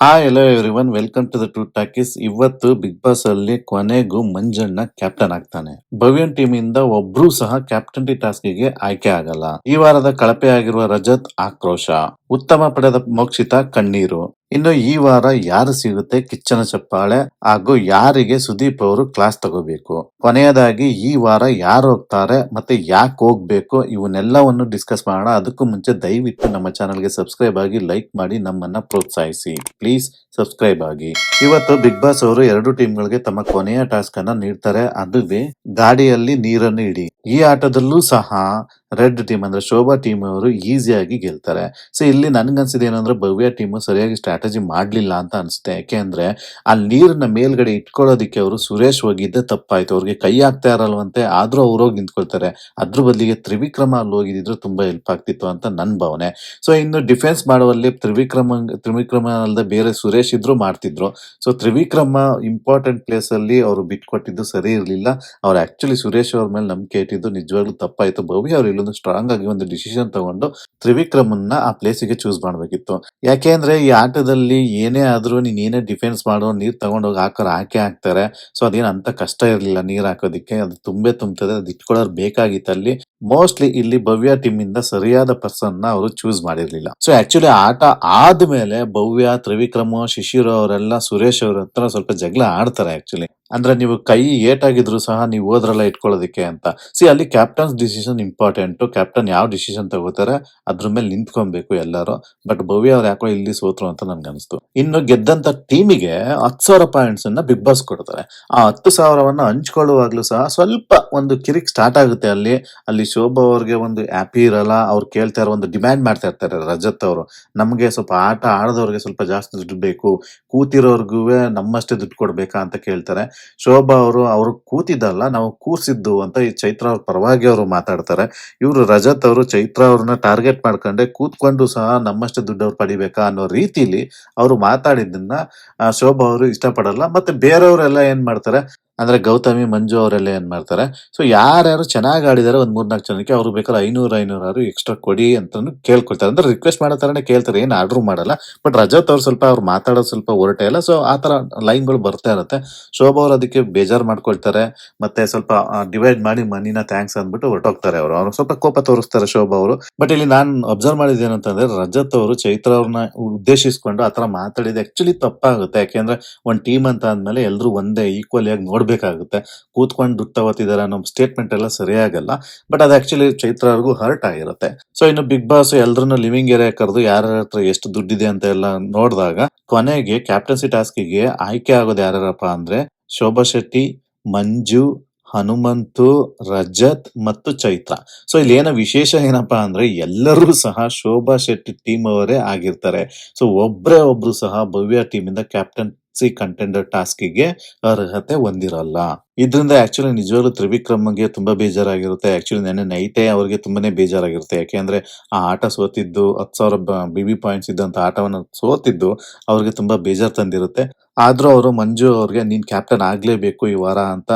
Hi everyone welcome to the two talkies ಇವತ್ತು Bigg Boss ಅಲ್ಲಿ ಕೊನೆಗೂ ಮಂಜಣ್ಣ ಕ್ಯಾಪ್ಟನ್ ಆಗ್ತಾನೆ. ಭವ್ಯನ್ ಟೀಮ್ ಇಂದ ಒಬ್ರು ಸಹ ಕ್ಯಾಪ್ಟನ್ಟಿ ಟಾಸ್ಕ್ಗೆ ಆಯ್ಕೆ ಆಗಲ್ಲ. ಈ ವಾರದ ಕಳಪೆ ಆಗಿರುವ ರಜತ್ ಆಕ್ರೋಶ. ಉತ್ತಮ ಪಡೆದ ಮೋಕ್ಷಿತ ಕಣ್ಣೀರು. ಇನ್ನು ಈ ವಾರ ಯಾರು ಸಿಗುತ್ತೆ ಕಿಚ್ಚನ ಚಪ್ಪಾಳೆ ಹಾಗೂ ಯಾರಿಗೆ ಸುದೀಪ್ ಅವರು ಕ್ಲಾಸ್ ತಗೋಬೇಕು? ಕೊನೆಯದಾಗಿ ಈ ವಾರ ಯಾರು ಹೋಗ್ತಾರೆ ಮತ್ತೆ ಯಾಕೆ ಹೋಗ್ಬೇಕು? ಇವನ್ನೆಲ್ಲವನ್ನು ಡಿಸ್ಕಸ್ ಮಾಡೋಣ. ಅದಕ್ಕೂ ಮುಂಚೆ ದಯವಿಟ್ಟು ನಮ್ಮ ಚಾನಲ್ಗೆ ಸಬ್ಸ್ಕ್ರೈಬ್ ಆಗಿ ಲೈಕ್ ಮಾಡಿ ನಮ್ಮನ್ನ ಪ್ರೋತ್ಸಾಹಿಸಿ. ಪ್ಲೀಸ್ ಸಬ್ಸ್ಕ್ರೈಬ್ ಆಗಿ. ಇವತ್ತು ಬಿಗ್ ಬಾಸ್ ಅವರು ಎರಡು ಟೀಮ್ಗಳಿಗೆ ತಮ್ಮ ಕೊನೆಯ ಟಾಸ್ಕ್ ಅನ್ನ ನೀಡ್ತಾರೆ. ಅದುವೇ ಗಾಡಿಯಲ್ಲಿ ನೀರನ್ನು ಇಡಿ. ಈ ಆಟದಲ್ಲೂ ಸಹ ರೆಡ್ ಟೀಮ್ ಅಂದ್ರೆ ಶೋಭಾ ಟೀಮ್ ಅವರು ಈಸಿಯಾಗಿ ಗೆಲ್ತಾರೆ. ಸೊ ಇಲ್ಲಿ ನನ್ಗನ್ಸಿದೆ ಏನಂದ್ರೆ ಭವ್ಯ ಟೀಮ್ ಸರಿಯಾಗಿ ಸ್ಟ್ರಾಟಜಿ ಮಾಡ್ಲಿಲ್ಲ ಅಂತ ಅನ್ಸುತ್ತೆ. ಯಾಕೆ ಅಂದ್ರೆ ಆ ನೀರನ್ನ ಮೇಲ್ಗಡೆ ಇಟ್ಕೊಳ್ಳೋದಿಕ್ಕೆ ಅವರು ಸುರೇಶ್ ಹೋಗಿದ್ದೆ ತಪ್ಪಾಯ್ತು. ಅವ್ರಿಗೆ ಕೈ ಆಗ್ತಾ ಇರಲ್ವಂತೆ, ಆದ್ರೂ ಅವ್ರು ಹೋಗಿ ನಿಂತ್ಕೊಳ್ತಾರೆ. ಅದ್ರ ಬದಲಿಗೆ ತ್ರಿವಿಕ್ರಮ ಅಲ್ಲಿ ಹೋಗಿದ್ರು ತುಂಬಾ ಹೆಲ್ಪ್ ಆಗ್ತಿತ್ತು ಅಂತ ನನ್ ಭಾವನೆ. ಸೊ ಇನ್ನು ಡಿಫೆನ್ಸ್ ಮಾಡುವಲ್ಲಿ ತ್ರಿವಿಕ್ರಮ ತ್ರಿವಿಕ್ರಮ ಅಲ್ಲದೆ ಬೇರೆ ಸುರೇಶ್ ಇದ್ರು ಮಾಡ್ತಿದ್ರು. ಸೊ ತ್ರಿವಿಕ್ರಮ ಇಂಪಾರ್ಟೆಂಟ್ ಪ್ಲೇಸ್ ಅಲ್ಲಿ ಅವರು ಬಿಟ್ಕೊಟ್ಟಿದ್ದು ಸರಿ ಇರಲಿಲ್ಲ. ಅವ್ರು ಆಕ್ಚುಲಿ ಸುರೇಶ್ ಅವ್ರ ಮೇಲೆ ನಂಬಿಕೆ ಇಟ್ಟಿದ್ದು ನಿಜವಾಗ್ಲೂ ತಪ್ಪಾಯ್ತು. ಭವ್ಯ ಅವ್ರು ಇಲ್ಲೊಂದು ಸ್ಟ್ರಾಂಗ್ ಆಗಿ ಒಂದು ಡಿಸಿಷನ್ ತಗೊಂಡು ತ್ರಿವಿಕ್ರಮನ್ನ ಆ ಪ್ಲೇಸಿಗೆ ಚೂಸ್ ಮಾಡ್ಬೇಕಿತ್ತು. ಯಾಕೆ ಅಂದ್ರೆ ಈ ಆಟದಲ್ಲಿ ಏನೇ ಆದ್ರೂ ನೀನ್ ಏನೇ ಡಿಫೆನ್ಸ್ ಮಾಡೋ ನೀರ್ ತಗೊಂಡೋಗಿ ಹಾಕೋರು ಹಾಕಿ ಹಾಕ್ತಾರೆ. ಸೊ ಅದೇನ್ ಅಂತ ಕಷ್ಟ ಇರಲಿಲ್ಲ ನೀರ್ ಹಾಕೋದಿಕ್ಕೆ. ಅದು ತುಂಬೆ ತುಂಬುತ್ತದೆ ಅದು ಇಟ್ಕೊಳ್ಳೋರು ಬೇಕಾಗಿತ್ತು ಅಲ್ಲಿ. ಮೋಸ್ಟ್ಲಿ ಇಲ್ಲಿ ಭವ್ಯ ಟೀಮ್ ಇಂದ ಸರಿಯಾದ ಪರ್ಸನ್ನ ಅವರು ಚೂಸ್ ಮಾಡಿರ್ಲಿಲ್ಲ. ಸೊ ಆಕ್ಚುಲಿ ಆಟ ಆದ್ಮೇಲೆ ಭವ್ಯ, ತ್ರಿವಿಕ್ರಮ ಶಿಶಿರ್ ಅವರೆಲ್ಲ ಸುರೇಶ್ ಅವ್ರ ಹತ್ರ ಸ್ವಲ್ಪ ಜಗಳ ಆಡ್ತಾರೆ ಆಕ್ಚುಲಿ ಅಂದ್ರೆ ನೀವು ಕೈ ಏಟಾಗಿದ್ರು ಸಹ ನೀವು ಹೋದ್ರಲ್ಲ ಇಟ್ಕೊಳ್ಳೋದಿಕ್ಕೆ ಅಂತ. ಸಿ ಅಲ್ಲಿ ಕ್ಯಾಪ್ಟನ್ಸ್ ಡಿಸಿಷನ್ ಇಂಪಾರ್ಟೆಂಟ್ ಕ್ಯಾಪ್ಟನ್ ಯಾವ ಡಿಸಿಷನ್ ತಗೋತಾರೆ, ಅದ್ರ ಮೇಲೆ ನಿಂತ್ಕೊಬೇಕು ಎಲ್ಲರೂ. ಬಟ್ ಭವ್ಯ ಅವ್ರು ಯಾಕೋ ಇಲ್ಲಿ ಸೋತ್ರು ಅಂತ ನನ್ಗೆ ಅನಿಸ್ತು. ಇನ್ನು ಗೆದ್ದಂತ ಟೀಮಿಗೆ ಹತ್ತು ಸಾವಿರ ಪಾಯಿಂಟ್ಸ್ ಅನ್ನ ಬಿಗ್ ಬಾಸ್ ಕೊಡ್ತಾರೆ. ಆ ಹತ್ತು ಸಾವಿರವನ್ನ ಹಂಚ್ಕೊಳ್ಳುವಾಗ್ಲೂ ಸಹ ಸ್ವಲ್ಪ ಒಂದು ಕಿರಿಕ್ ಸ್ಟಾರ್ಟ್ ಆಗುತ್ತೆ ಅಲ್ಲಿ. ಅಲ್ಲಿ ಶೋಭಾ ಅವ್ರಿಗೆ ಒಂದು ಹ್ಯಾಪಿ ಇರಲ್ಲ. ಅವ್ರು ಕೇಳ್ತಾ ಇರೋ ಒಂದು ಡಿಮ್ಯಾಂಡ್ ಮಾಡ್ತಾ ಇರ್ತಾರೆ ರಜತ್ ಅವರು. ನಮಗೆ ಸ್ವಲ್ಪ ಆಟ ಆಡದವ್ರಿಗೆ ಸ್ವಲ್ಪ ಜಾಸ್ತಿ ದುಡ್ಡು ಬೇಕು. ಕೂತಿರೋರ್ಗು ನಮ್ಮಷ್ಟೇ ದುಡ್ಡು ಕೊಡ್ಬೇಕಾ ಅಂತ ಕೇಳ್ತಾರೆ. ಶೋಭಾ ಅವರು, ಅವ್ರು ಕೂತಿದ್ದಲ್ಲ, ನಾವು ಕೂರ್ಸಿದ್ದು ಅಂತ ಈ ಚೈತ್ರ ಅವ್ರ ಪರವಾಗಿ ಅವರು ಮಾತಾಡ್ತಾರೆ. ಇವರು ರಜತ್ ಅವರು, ಚೈತ್ರ ಅವ್ರನ್ನ ಟಾರ್ಗೆಟ್ ಮಾಡ್ಕೊಂಡೆ, ಕೂತ್ಕೊಂಡು ಸಹ ನಮ್ಮಷ್ಟೇ ದುಡ್ಡು ಅವ್ರು ಪಡಿಬೇಕಾ ಅನ್ನೋ ರೀತಿಲಿ ಅವರು ಮಾತಾಡಿದ್ದನ್ನ ಶೋಭಾ ಅವರು ಇಷ್ಟಪಡಲ್ಲ. ಮತ್ತೆ ಬೇರೆಯವರೆಲ್ಲ ಏನ್ ಮಾಡ್ತಾರೆ? ಅಂದ್ರೆ ಗೌತಮಿ, ಮಂಜು ಅವರೆಲ್ಲ ಏನ್ ಮಾಡ್ತಾರೆ? ಸೊ ಯಾರ್ಯಾರು ಚೆನ್ನಾಗಿ ಆಡಿದಾರೆ ಒಂದ್ ಮೂರ್ನಾಲ್ಕು ಜನಕ್ಕೆ ಅವ್ರು ಬೇಕಾದ್ರೆ ಐನೂರು ಐನೂರು ಎಕ್ಸ್ಟ್ರಾ ಕೊಡಿ ಅಂತಲೂ ಕೇಳ್ಕೊಳ್ತಾರೆ. ಅಂದ್ರೆ ರಿಕ್ವೆಸ್ಟ್ ಮಾಡೋ ತರನೇ ಕೇಳ್ತಾರೆ, ಏನ್ ಆರ್ಡರ್ ಮಾಡಲ್ಲ. ಬಟ್ ರಜತ್ ಅವ್ರು ಸ್ವಲ್ಪ ಅವ್ರು ಮಾತಾಡೋದು ಸ್ವಲ್ಪ ಹೊರಟೆ ಇಲ್ಲ. ಸೊ ಆ ಲೈನ್ ಲೈನ್ಗಳು ಬರ್ತಾ ಇರುತ್ತೆ. ಶೋಭಾ ಅವ್ರು ಅದಕ್ಕೆ ಬೇಜಾರ್ ಮಾಡ್ಕೊಳ್ತಾರೆ. ಮತ್ತೆ ಸ್ವಲ್ಪ ಡಿವೈಡ್ ಮಾಡಿ ಮನಿನ ಥ್ಯಾಂಕ್ಸ್ ಅಂದ್ಬಿಟ್ಟು ಹೊರಟೋಗ್ತಾರೆ ಅವರು. ಅವ್ರು ಸ್ವಲ್ಪ ಕೋಪ ತೋರಿಸ್ತಾರೆ ಶೋಭಾ ಅವರು. ಬಟ್ ಇಲ್ಲಿ ನಾನು ಅಬ್ಸರ್ವ್ ಮಾಡಿದ್ದೇನಂತಂದ್ರೆ ರಜತ್ ಅವರು ಚೈತ್ರ ಅವ್ರನ್ನ ಉದ್ದೇಶಿಸ್ಕೊಂಡು ಆತರ ಮಾತಾಡಿದ ಆಕ್ಚುಲಿ ತಪ್ಪಾಗುತ್ತೆ. ಯಾಕೆಂದ್ರೆ ಒಂದ್ ಟೀಮ್ ಅಂತ ಅಂದ್ಮೇಲೆ ಎಲ್ರು ಒಂದೇ ಈಕ್ವಲಿ ಆಗಿ ನೋಡ್ಬೇಕಾಗುತ್ತೆ. ಕೂತ್ಕೊಂಡು ದುಡ್ಡು ತಗೋತಿದಾರೆ ಅನ್ನೋ ಸ್ಟೇಟ್ಮೆಂಟ್ ಎಲ್ಲ ಸರಿಯಾಗಲ್ಲ ಬಟ್ ಅದು ಆಕ್ಚುಲಿ ಚೈತ್ರ ಅವ್ರಿಗೂ ಹರ್ಟ್ ಆಗಿರುತ್ತೆ. ಸೊ ಇನ್ನು ಬಿಗ್ ಬಾಸ್ ಎಲ್ರನ್ನ ಲಿವಿಂಗ್ ಏರಿಯಾ ಕರೆದು ಯಾರ ಹತ್ರ ಎಷ್ಟು ದುಡ್ಡಿದೆ ಅಂತ ಎಲ್ಲ ನೋಡಿದಾಗ, ಕೊನೆಗೆ ಕ್ಯಾಪ್ಟನ್ಸಿ ಟಾಸ್ಕಿಗೆ ಆಯ್ಕೆ ಆಗೋದು ಯಾರ್ಯಾರಪ್ಪ ಅಂದ್ರೆ ಶೋಭಾ ಶೆಟ್ಟಿ, ಮಂಜು, ಹನುಮಂತು, ರಜತ್ ಮತ್ತು ಚೈತ್ರ. ಸೊ ಇಲ್ಲಿ ಏನೋ ವಿಶೇಷ ಏನಪ್ಪಾ ಅಂದ್ರೆ ಎಲ್ಲರೂ ಸಹ ಶೋಭಾ ಶೆಟ್ಟಿ ಟೀಮ್ ಅವರೇ ಆಗಿರ್ತಾರೆ. ಸೊ ಒಬ್ರೇ ಒಬ್ರು ಸಹ ಭವ್ಯ ಟೀಮ್ ಇಂದ ಕ್ಯಾಪ್ಟನ್ಸಿ ಕಂಟೆಂಡರ್ ಟಾಸ್ಕಿಗೆ ಅರ್ಹತೆ ಹೊಂದಿರಲ್ಲ. ಇದರಿಂದ ಆಕ್ಚುಲಿ ನಿಜವಾಗ್ಲೂ ತ್ರಿವಿಕ್ರಮ್ಗೆ ತುಂಬಾ ಬೇಜಾರಾಗಿರುತ್ತೆ. ಆಕ್ಚುಲಿ ನೆನ್ನೆ ನೈಟೇ ಅವ್ರಿಗೆ ತುಂಬಾನೇ ಬೇಜಾರಾಗಿರುತ್ತೆ. ಯಾಕೆಂದ್ರೆ ಆ ಆಟ ಸೋತಿದ್ದು, ಹತ್ತು ಸಾವಿರ ಬಿ ಬಿ ಪಾಯಿಂಟ್ಸ್ ಇದ್ದಂತ ಆಟವನ್ನು ಸೋತಿದ್ದು ಅವ್ರಿಗೆ ತುಂಬಾ ಬೇಜಾರ್ ತಂದಿರುತ್ತೆ. ಆದ್ರೂ ಅವರು, ಮಂಜು ಅವ್ರಿಗೆ, ನೀನ್ ಕ್ಯಾಪ್ಟನ್ ಆಗ್ಲೇಬೇಕು ಈ ವಾರ ಅಂತ